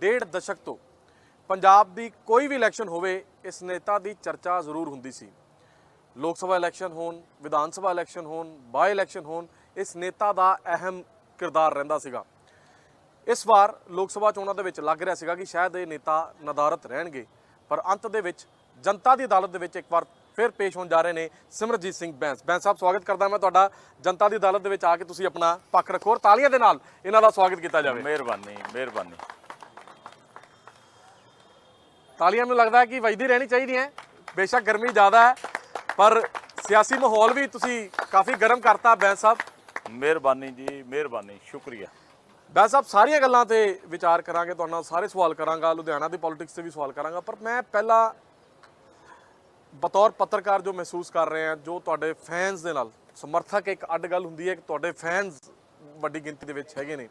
ਡੇਢ ਦਸ਼ਕ ਤੋਂ ਪੰਜਾਬ ਦੀ ਕੋਈ ਵੀ ਇਲੈਕਸ਼ਨ ਹੋਵੇ, ਇਸ ਨੇਤਾ ਦੀ ਚਰਚਾ ਜ਼ਰੂਰ ਹੁੰਦੀ ਸੀ। ਲੋਕ ਸਭਾ ਇਲੈਕਸ਼ਨ ਹੋਣ, ਵਿਧਾਨ ਸਭਾ ਇਲੈਕਸ਼ਨ ਹੋਣ ਬਾਈ ਇਲੈਕਸ਼ਨ ਹੋਣ, ਇਸ ਨੇਤਾ ਦਾ ਅਹਿਮ ਕਿਰਦਾਰ ਰਹਿੰਦਾ ਸੀਗਾ। ਇਸ ਵਾਰ ਲੋਕ ਸਭਾ ਚੋਣਾਂ ਦੇ ਵਿੱਚ ਲੱਗ ਰਿਹਾ ਸੀਗਾ ਕਿ ਸ਼ਾਇਦ ਇਹ ਨੇਤਾ ਨਦਾਰਤ ਰਹਿਣਗੇ। ਪਰ ਅੰਤ ਦੇ ਵਿੱਚ ਜਨਤਾ ਦੀ ਅਦਾਲਤ ਦੇ ਵਿੱਚ ਇੱਕ ਵਾਰ ਫਿਰ ਪੇਸ਼ ਹੋਣ ਜਾ ਰਹੇ ਨੇ ਸਿਮਰਜੀਤ ਸਿੰਘ ਬੈਂਸ। ਬੈਂਸ ਸਾਹਿਬ, ਸਵਾਗਤ ਕਰਦਾ ਮੈਂ ਤੁਹਾਡਾ। ਜਨਤਾ ਦੀ ਅਦਾਲਤ ਦੇ ਵਿੱਚ ਆ ਕੇ ਤੁਸੀਂ ਆਪਣਾ ਪੱਖ ਰੱਖੋ ਔਰ ਤਾਲੀਆਂ ਦੇ ਨਾਲ ਇਹਨਾਂ ਦਾ ਸਵਾਗਤ ਕੀਤਾ ਜਾਵੇ। ਮਿਹਰਬਾਨੀ ਮਿਹਰਬਾਨੀ। ਤਾਲੀਆਂ ਮੈਨੂੰ ਲੱਗਦਾ ਕਿ ਵੱਜਦੀ ਰਹਿਣੀ ਚਾਹੀਦੀਆਂ ਹੈ। ਬੇਸ਼ੱਕ ਗਰਮੀ ਜ਼ਿਆਦਾ ਹੈ ਪਰ ਸਿਆਸੀ ਮਾਹੌਲ ਵੀ ਤੁਸੀਂ ਕਾਫੀ ਗਰਮ ਕਰਤਾ ਬੈਂਸ ਸਾਹਿਬ। ਮਿਹਰਬਾਨੀ ਜੀ ਮਿਹਰਬਾਨੀ ਸ਼ੁਕਰੀਆ। ਬੈਂਸ ਸਾਹਿਬ ਸਾਰੀਆਂ ਗੱਲਾਂ ਤੇ ਵਿਚਾਰ ਕਰਾਂਗੇ ਤੁਹਾਡੇ ਨਾਲ ਸਾਰੇ ਸਵਾਲ ਕਰਾਂਗਾ ਲੁਧਿਆਣਾ ਦੀ ਪੋਲਿਟਿਕਸ ਤੇ ਵੀ ਸਵਾਲ ਕਰਾਂਗਾ ਪਰ ਮੈਂ ਪਹਿਲਾਂ ਬਤੌਰ ਪੱਤਰਕਾਰ ਜੋ ਮਹਿਸੂਸ ਕਰ ਰਹੇ ਹਾਂ ਜੋ ਤੁਹਾਡੇ ਫੈਨਸ ਦੇ ਨਾਲ ਸਮਰਥਕ ਇੱਕ ਅੱਡ ਗੱਲ ਹੁੰਦੀ ਹੈ ਕਿ ਤੁਹਾਡੇ ਫੈਨਸ ਵੱਡੀ ਗਿਣਤੀ ਦੇ ਵਿੱਚ ਹੈਗੇ ਨੇ।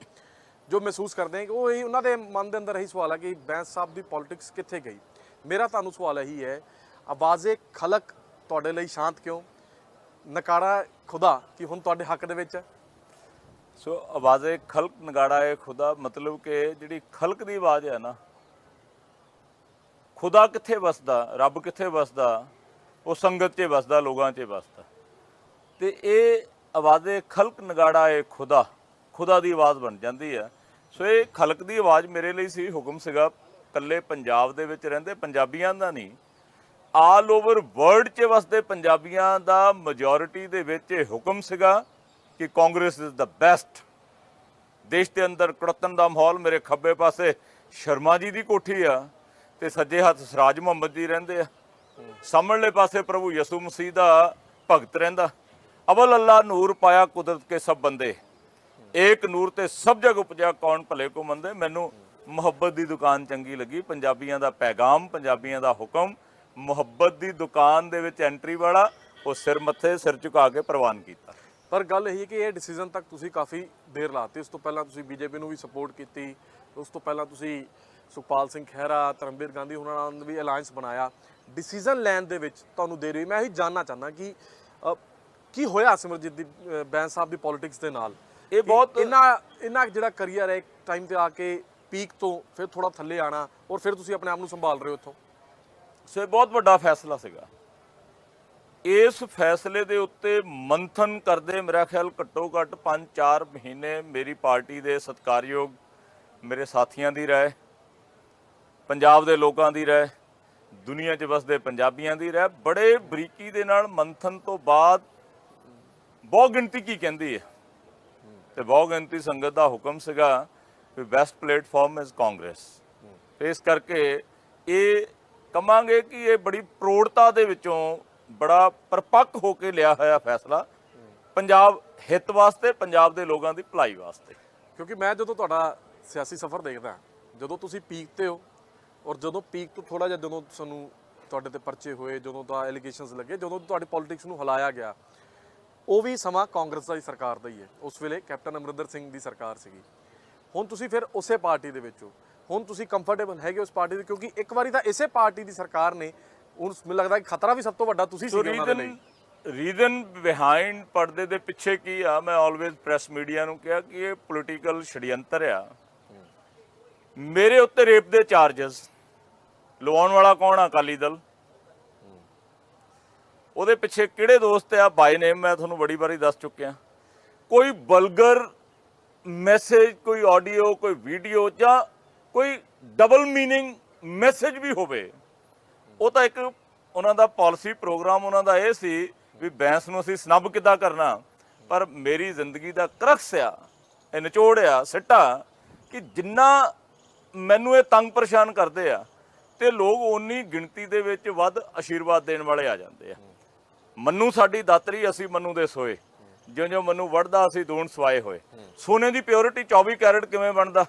ਜੋ ਮਹਿਸੂਸ ਕਰਦੇ ਨੇ ਕਿ ਉਹ ਇਹੀ ਉਹਨਾਂ ਦੇ ਮਨ ਦੇ ਅੰਦਰ ਇਹੀ ਸਵਾਲ ਹੈ ਕਿ ਬੈਂਸ ਸਾਹਿਬ ਦੀ ਪੋਲਿਟਿਕਸ ਕਿੱਥੇ ਗਈ? ਮੇਰਾ ਤੁਹਾਨੂੰ ਸਵਾਲ ਇਹੀ ਹੈ, ਆਵਾਜ਼ੇ ਖਲਕ ਤੁਹਾਡੇ ਲਈ ਸ਼ਾਂਤ ਕਿਉਂ? ਨਕਾਰਾ ਖੁਦਾ ਕਿ ਹੁਣ ਤੁਹਾਡੇ ਹੱਕ ਦੇ ਵਿੱਚ? ਹੈ ਸੋ ਆਵਾਜ਼ੇ ਖਲਕ, ਨਗਾੜਾ ਹੈ ਖੁਦਾ, ਮਤਲਬ ਕਿ ਜਿਹੜੀ ਖਲਕ ਦੀ ਆਵਾਜ਼ ਹੈ ਨਾ, ਖੁਦਾ ਕਿੱਥੇ ਵਸਦਾ, ਰੱਬ ਕਿੱਥੇ ਵਸਦਾ, ਉਹ ਸੰਗਤ 'ਚ ਵਸਦਾ, ਲੋਕਾਂ 'ਚ ਵਸਦਾ। ਤੇ ਇਹ ਆਵਾਜ਼ੇ ਖਲਕ, ਨਗਾੜਾ ਹੈ ਖੁਦਾ ਖੁਦਾ ਦੀ ਆਵਾਜ਼ ਬਣ ਜਾਂਦੀ ਹੈ। ਸੋ ਇਹ ਖਲਕ ਦੀ ਆਵਾਜ਼ ਮੇਰੇ ਲਈ ਸੀ, ਹੁਕਮ ਸੀਗਾ ਕੱਲੇ ਪੰਜਾਬ ਦੇ ਵਿੱਚ ਰਹਿੰਦੇ, ਪੰਜਾਬੀਆਂ ਦਾ ਨਹੀਂ। ਆਲ ਓਵਰ ਵਰਲਡ 'ਚ ਵਸਦੇ ਪੰਜਾਬੀਆਂ ਦਾ ਮੈਜੋਰਿਟੀ ਦੇ ਵਿੱਚ ਇਹ ਹੁਕਮ ਸੀਗਾ ਕਿ ਕਾਂਗਰਸ ਇਜ਼ ਦਾ ਬੈਸਟ ਦੇਸ਼ ਦੇ ਅੰਦਰ ਕੁੜਤਨ ਦਾ ਮਾਹੌਲ ਮੇਰੇ ਖੱਬੇ ਪਾਸੇ ਸ਼ਰਮਾ ਜੀ ਦੀ ਕੋਠੀ ਆ ਤੇ ਸੱਜੇ ਹੱਥ ਸਰਾਜ ਮੁਹੰਮਦ ਜੀ ਰਹਿੰਦੇ ਆ। ਸਾਹਮਣੇ ਪਾਸੇ ਪ੍ਰਭੂ ਯਸੂ ਮਸੀਹ ਦਾ ਭਗਤ ਰਹਿੰਦਾ। ਅਵਲ ਅੱਲਾ ਨੂਰ ਪਾਇਆ ਕੁਦਰਤ ਕੇ ਸਭ ਬੰਦੇ। ਏਕ ਨੂਰ ਤੇ ਸਭ ਜਗ ਉਪਜਿਆ ਕੌਣ ਭਲੇ ਕੋ ਮੰਦੇ? ਮੈਨੂੰ ਮੁਹੱਬਤ ਦੀ ਦੁਕਾਨ ਚੰਗੀ ਲੱਗੀ। ਪੰਜਾਬੀਆਂ ਦਾ ਪੈਗਾਮ, ਪੰਜਾਬੀਆਂ ਦਾ ਹੁਕਮ, ਮੁਹੱਬਤ ਦੀ ਦੁਕਾਨ ਦੇ ਵਿੱਚ ਐਂਟਰੀ ਵਾਲਾ, ਉਹ ਸਿਰ ਮੱਥੇ ਸਿਰ ਝੁਕਾ ਕੇ ਪ੍ਰਵਾਨ ਕੀਤਾ। ਪਰ ਗੱਲ ਇਹ ਹੈ ਕਿ ਇਹ ਡਿਸੀਜਨ ਤੱਕ ਤੁਸੀਂ ਕਾਫੀ ਦੇਰ ਲਾਤੀ। ਉਸ ਤੋਂ ਪਹਿਲਾਂ ਤੁਸੀਂ ਬੀਜੇਪੀ ਨੂੰ ਵੀ ਸਪੋਰਟ ਕੀਤੀ। ਉਸ ਤੋਂ ਪਹਿਲਾਂ ਤੁਸੀਂ ਸੁਖਪਾਲ ਸਿੰਘ ਖਹਿਰਾ, ਧਰਮਵੀਰ ਗਾਂਧੀ ਉਹਨਾਂ ਨਾਲ ਵੀ ਅਲਾਈਅੰਸ ਬਣਾਇਆ। ਡਿਸੀਜਨ ਲੈਣ ਦੇ ਵਿੱਚ ਤੁਹਾਨੂੰ ਦੇਰ ਹੋਈ ਮੈਂ ਇਹੀ ਜਾਨਣਾ ਚਾਹੁੰਦਾ ਕਿ ਕੀ ਹੋਇਆ ਸਿਮਰਜੀਤ ਦੀ ਬੈਂਸ ਸਾਹਿਬ ਦੀ ਪੋਲਿਟਿਕਸ ਦੇ ਨਾਲ? ਇਹ ਬਹੁਤ ਇਹਨਾਂ ਇਹਨਾਂ ਜਿਹੜਾ ਕਰੀਅਰ ਹੈ ਟਾਈਮ ਤੇ ਆ ਕੇ ਪੀਕ ਤੋਂ ਫਿਰ ਥੋੜਾ ਥੱਲੇ ਆਣਾ ਔਰ ਫਿਰ ਤੁਸੀਂ ਆਪਣੇ ਆਪ ਨੂੰ ਸੰਭਾਲ ਰਹੇ ਹੋ ਇੱਥੋਂ। ਸੋ ਇਹ ਬਹੁਤ ਵੱਡਾ ਫੈਸਲਾ ਸੀਗਾ। ਇਸ ਫੈਸਲੇ ਦੇ ਉੱਤੇ ਮੰਥਨ ਕਰਦੇ ਮੇਰਾ ਖਿਆਲ ਘੱਟੋ ਘੱਟ 5-4 ਮਹੀਨੇ ਮੇਰੀ ਪਾਰਟੀ ਦੇ ਸਤਿਕਾਰਯੋਗ ਮੇਰੇ ਸਾਥੀਆਂ ਦੀ ਰਾਏ ਪੰਜਾਬ ਦੇ ਲੋਕਾਂ ਦੀ ਰਾਏ ਦੁਨੀਆ 'ਚ ਵਸਦੇ ਪੰਜਾਬੀਆਂ ਦੀ ਰਾਏ ਬੜੇ ਬਰੀਕੀ ਦੇ ਨਾਲ ਮੰਥਨ ਤੋਂ ਬਾਅਦ ਬਹੁ ਗਿਣਤੀ ਕੀ ਕਹਿੰਦੀ ਹੈ? ਤੇ ਬਹੁ ਗਿਣਤੀ ਸੰਗਤ ਦਾ ਹੁਕਮ ਸੀਗਾ ਵੀ ਬੈਸਟ ਪਲੇਟਫਾਰਮ ਇਜ਼ ਕਾਂਗਰਸ ਤੇ ਇਸ ਕਰਕੇ ਇਹ ਕਮਾਂਗੇ ਕਿ ਇਹ ਬੜੀ ਪ੍ਰੋੜਤਾ ਦੇ ਵਿੱਚੋਂ ਬੜਾ ਪਰਪੱਕ ਹੋ ਕੇ ਲਿਆ ਹੋਇਆ ਫੈਸਲਾ ਪੰਜਾਬ ਹਿੱਤ ਵਾਸਤੇ, ਪੰਜਾਬ ਦੇ ਲੋਕਾਂ ਦੀ ਭਲਾਈ ਵਾਸਤੇ। ਕਿਉਂਕਿ ਮੈਂ ਜਦੋਂ ਤੁਹਾਡਾ ਸਿਆਸੀ ਸਫ਼ਰ ਦੇਖਦਾ, ਜਦੋਂ ਤੁਸੀਂ ਪੀਕ ਤੇ ਹੋ ਔਰ ਜਦੋਂ ਪੀਕ ਤੋਂ ਥੋੜਾ ਜਿਹਾ ਜਦੋਂ ਤੁਹਾਨੂੰ ਤੁਹਾਡੇ ਤੇ ਪਰਚੇ ਹੋਏ, ਜਦੋਂ ਦਾ ਐਲੀਗੇਸ਼ਨਸ ਲੱਗੇ, ਜਦੋਂ ਤੁਹਾਡੀ ਪੋਲਿਟਿਕਸ ਨੂੰ ਹਿਲਾਇਆ ਗਿਆ ਉਹ ਵੀ ਸਮਾਂ ਕਾਂਗਰਸ ਦਾ ਸਰਕਾਰ ਦਾ ਹੀ ਹੈ। ਉਸ ਵੇਲੇ ਕੈਪਟਨ ਅਮਰਿੰਦਰ ਸਿੰਘ ਦੀ ਸਰਕਾਰ ਸੀਗੀ। ਹੁਣ ਤੁਸੀਂ ਫਿਰ ਉਸੇ ਪਾਰਟੀ ਦੇ ਵਿੱਚ ਹੋ। ਹੁਣ ਤੁਸੀਂ ਕੰਫਰਟੇਬਲ ਹੈਗੇ ਉਸ ਪਾਰਟੀ ਦੇ ਕਿਉਂਕਿ ਇੱਕ ਵਾਰੀ ਤਾਂ ਇਸੇ ਪਾਰਟੀ ਦੀ ਸਰਕਾਰ ਨੇ ਹੁਣ ਮੈਨੂੰ ਲੱਗਦਾ ਕਿ ਖਤਰਾ ਵੀ ਸਭ ਤੋਂ ਵੱਡਾ ਤੁਸੀਂ ਸੋ ਸੀਗੇ ਉਹਨਾਂ ਦੇ ਲਈ। ਰੀਜ਼ਨ ਰੀਜ਼ਨ ਬਿਹਾਈਂਡ ਪਰਦੇ ਦੇ ਪਿੱਛੇ ਕੀ ਆ? ਮੈਂ ਆਲਵੇਜ਼ ਪ੍ਰੈਸ ਮੀਡੀਆ ਨੂੰ ਕਿਹਾ ਕਿ ਇਹ ਪੋਲੀਟੀਕਲ ਛੜਯੰਤਰ ਆ। ਮੇਰੇ ਉੱਤੇ ਰੇਪ ਦੇ ਚਾਰजेस ਲਵਾਉਣ ਵਾਲਾ ਕੌਣ ਆ ਅਕਾਲੀ ਦਲ? ਉਹਦੇ ਪਿੱਛੇ ਕਿਹੜੇ ਦੋਸਤ ਆ? ਬਾਈ ਨੇਮ ਮੈਂ ਤੁਹਾਨੂੰ ਬੜੀ ਵਾਰੀ ਦੱਸ ਚੁੱਕਿਆ। ਕੋਈ ਬਲਗਰ ਮੈਸੇਜ ਕੋਈ ਆਡੀਓ ਕੋਈ ਵੀਡੀਓ ਜਾਂ ਕੋਈ ਡਬਲ ਮੀਨਿੰਗ ਮੈਸੇਜ ਵੀ ਹੋਵੇ, ਉਹ ਤਾਂ ਇੱਕ ਉਹਨਾਂ ਦਾ ਪਾਲਿਸੀ ਪ੍ਰੋਗਰਾਮ ਉਹਨਾਂ ਦਾ ਇਹ ਸੀ ਵੀ ਬੈਂਸ ਨੂੰ ਅਸੀਂ ਸਨੱਬ ਕਿੱਦਾਂ ਕਰਨਾ। ਪਰ ਮੇਰੀ ਜ਼ਿੰਦਗੀ ਦਾ ਕਰਕਸ ਆ, ਇਹ ਨਿਚੋੜ ਆ, ਸਿੱਟਾ ਕਿ ਜਿੰਨਾ ਮੈਨੂੰ ਇਹ ਤੰਗ ਪਰੇਸ਼ਾਨ ਕਰਦੇ ਆ, ਤੇ ਲੋਕ ਓਨੀ ਗਿਣਤੀ ਦੇ ਵਿੱਚ ਵੱਧ ਆਸ਼ੀਰਵਾਦ ਦੇਣ ਵਾਲੇ ਆ ਜਾਂਦੇ ਆ। ਮੰਨੂ ਸਾਡੀ ਦਾਤਰੀ ਅਸੀਂ ਮੰਨੂ ਦੇ ਸੋਏ। ਜਿਉਂ ਜਿਉਂ ਮੰਨੂ ਵੜਦਾ ਅਸੀਂ ਦੂਣ ਸਵਾਏ ਹੋਏ। ਸੋਨੇ ਦੀ ਪਿਓਰਿਟੀ 24 ਕੈਰਟ ਕਿਵੇਂ ਬਣਦਾ?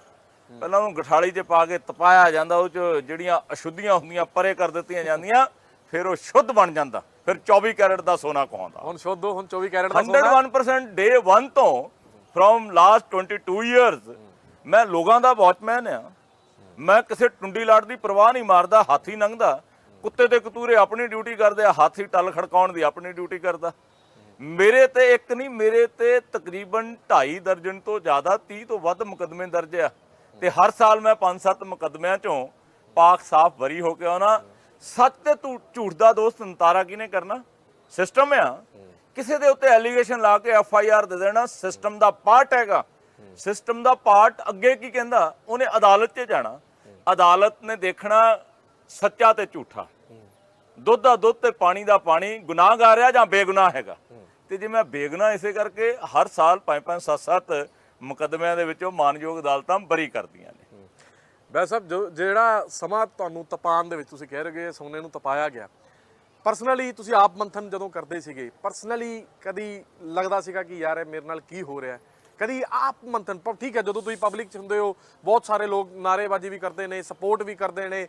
ਪਹਿਲਾਂ ਉਹਨੂੰ ਗਠਾਲੀ 'ਚ ਪਾ ਕੇ ਤਪਾਇਆ ਜਾਂਦਾ ਉਹ 'ਚ ਜਿਹੜੀਆਂ ਅਸ਼ੁੱਧੀਆਂ ਹੁੰਦੀਆਂ ਪਰੇ ਕਰ ਦਿੱਤੀਆਂ ਜਾਂਦੀਆਂ ਫਿਰ ਉਹ ਸ਼ੁੱਧ ਬਣ ਜਾਂਦਾ। ਫਿਰ 24 ਕੈਰਟ ਦਾ ਸੋਨਾ ਕਹਾਉਂਦਾ। ਹੁਣ ਸ਼ੁੱਧ ਹੁਣ 24 ਕੈਰਟ ਦਾ ਸੋਨਾ? 101% ਡੇ 1 ਤੋਂ ਫਰੋਮ ਲਾਸਟ 22 ਇਅਰਸ ਮੈਂ ਲੋਕਾਂ ਦਾ ਵਾਚਮੈਨ ਆ। ਮੈਂ ਕਿਸੇ ਟੁੰਡੀ ਲਾਟ ਦੀ ਪਰਵਾਹ ਨਹੀਂ ਮਾਰਦਾ ਹਾਥੀ ਲੰਘਦਾ ਕੁੱਤੇ ਦੇ ਕਤੂਰੇ ਆਪਣੀ ਡਿਊਟੀ ਕਰਦੇ ਆ, ਹਾਥੀ ਟੱਲ ਖੜਕਾਉਣ ਦੀ ਆਪਣੀ ਡਿਊਟੀ ਕਰਦਾ। ਮੇਰੇ ਤੇ ਇੱਕ ਨਹੀਂ, ਮੇਰੇ ਤੇ ਤਕਰੀਬਨ 2.5 ਦਰਜਨ ਤੋਂ ਜ਼ਿਆਦਾ 30 ਤੋਂ ਵੱਧ ਮੁਕਦਮੇ ਦਰਜ ਆ। ਤੇ ਹਰ ਸਾਲ ਮੈਂ 5-7 ਮੁਕੱਦਮਿਆਂ ਚੋਂ ਪਾਕ ਸਾਫ਼ ਵਰੀ ਹੋ ਕੇ ਆਉਣਾ। ਸੱਚ ਤੇ ਝੂ- ਝੂਠ ਦਾ ਦੋਸਤ ਨਤਾਰਾ ਕਿਹਨੇ ਕਰਨਾ? ਸਿਸਟਮ ਆ। ਕਿਸੇ ਦੇ ਉੱਤੇ ਐਲੀਗੇਸ਼ਨ ਲਾ ਕੇ ਐਫ ਆਈ ਆਰ ਦੇ ਦੇਣਾ, ਸਿਸਟਮ ਦਾ ਪਾਰਟ ਹੈਗਾ। ਸਿਸਟਮ ਦਾ ਪਾਰਟ ਅੱਗੇ ਕੀ ਕਹਿੰਦਾ? ਉਹਨੇ ਅਦਾਲਤ 'ਚ ਜਾਣਾ। ਅਦਾਲਤ ਨੇ ਦੇਖਣਾ ਸੱਚਾ ਤੇ ਝੂਠਾ। ਦੁੱਧ ਦਾ ਦੁੱਧ ਤੇ ਪਾਣੀ ਦਾ ਪਾਣੀ ਗੁਨਾਹਗਾਰ ਆ ਜਾਂ ਬੇਗੁਨਾਹ ਹੈਗਾ? ਤੇ ਜੇ ਮੈਂ ਬੇਗੁਨਾਹ ਇਸੇ ਕਰਕੇ ਹਰ ਸਾਲ 5-5 7-7 ਮੁਕੱਦਮਿਆਂ ਦੇ ਵਿੱਚੋਂ ਮਾਨਯੋਗ ਅਦਾਲਤਾਂ ਬਰੀ ਕਰਦੀਆਂ ਨੇ। ਵੈਸੇ ਸਾਹਿਬ ਜੋ ਜਿਹੜਾ ਸਮਾਂ ਤੁਹਾਨੂੰ ਤਪਾਨ ਦੇ ਵਿੱਚ ਤੁਸੀਂ ਕਹਿ ਰਹੇ ਹੋ ਸੋਨੇ ਨੂੰ ਤਪਾਇਆ ਗਿਆ। ਪਰਸਨਲੀ ਤੁਸੀਂ ਆਪ ਮੰਥਨ ਜਦੋਂ ਕਰਦੇ ਸੀਗੇ ਪਰਸਨਲੀ ਕਦੀ ਲੱਗਦਾ ਸੀਗਾ ਕਿ ਯਾਰ ਇਹ ਮੇਰੇ ਨਾਲ ਕੀ ਹੋ ਰਿਹਾ? ਹੈ? ਕਦੀ ਆਪ ਮੰਥਨ ਪਰ ਠੀਕ ਹੈ ਜਦੋਂ ਤੁਸੀਂ ਪਬਲਿਕ 'ਚ ਹੁੰਦੇ ਹੋ ਬਹੁਤ ਸਾਰੇ ਲੋਕ ਨਾਰੇਬਾਜ਼ੀ ਵੀ ਕਰਦੇ ਨੇ ਸਪੋਰਟ ਵੀ ਕਰਦੇ ਨੇ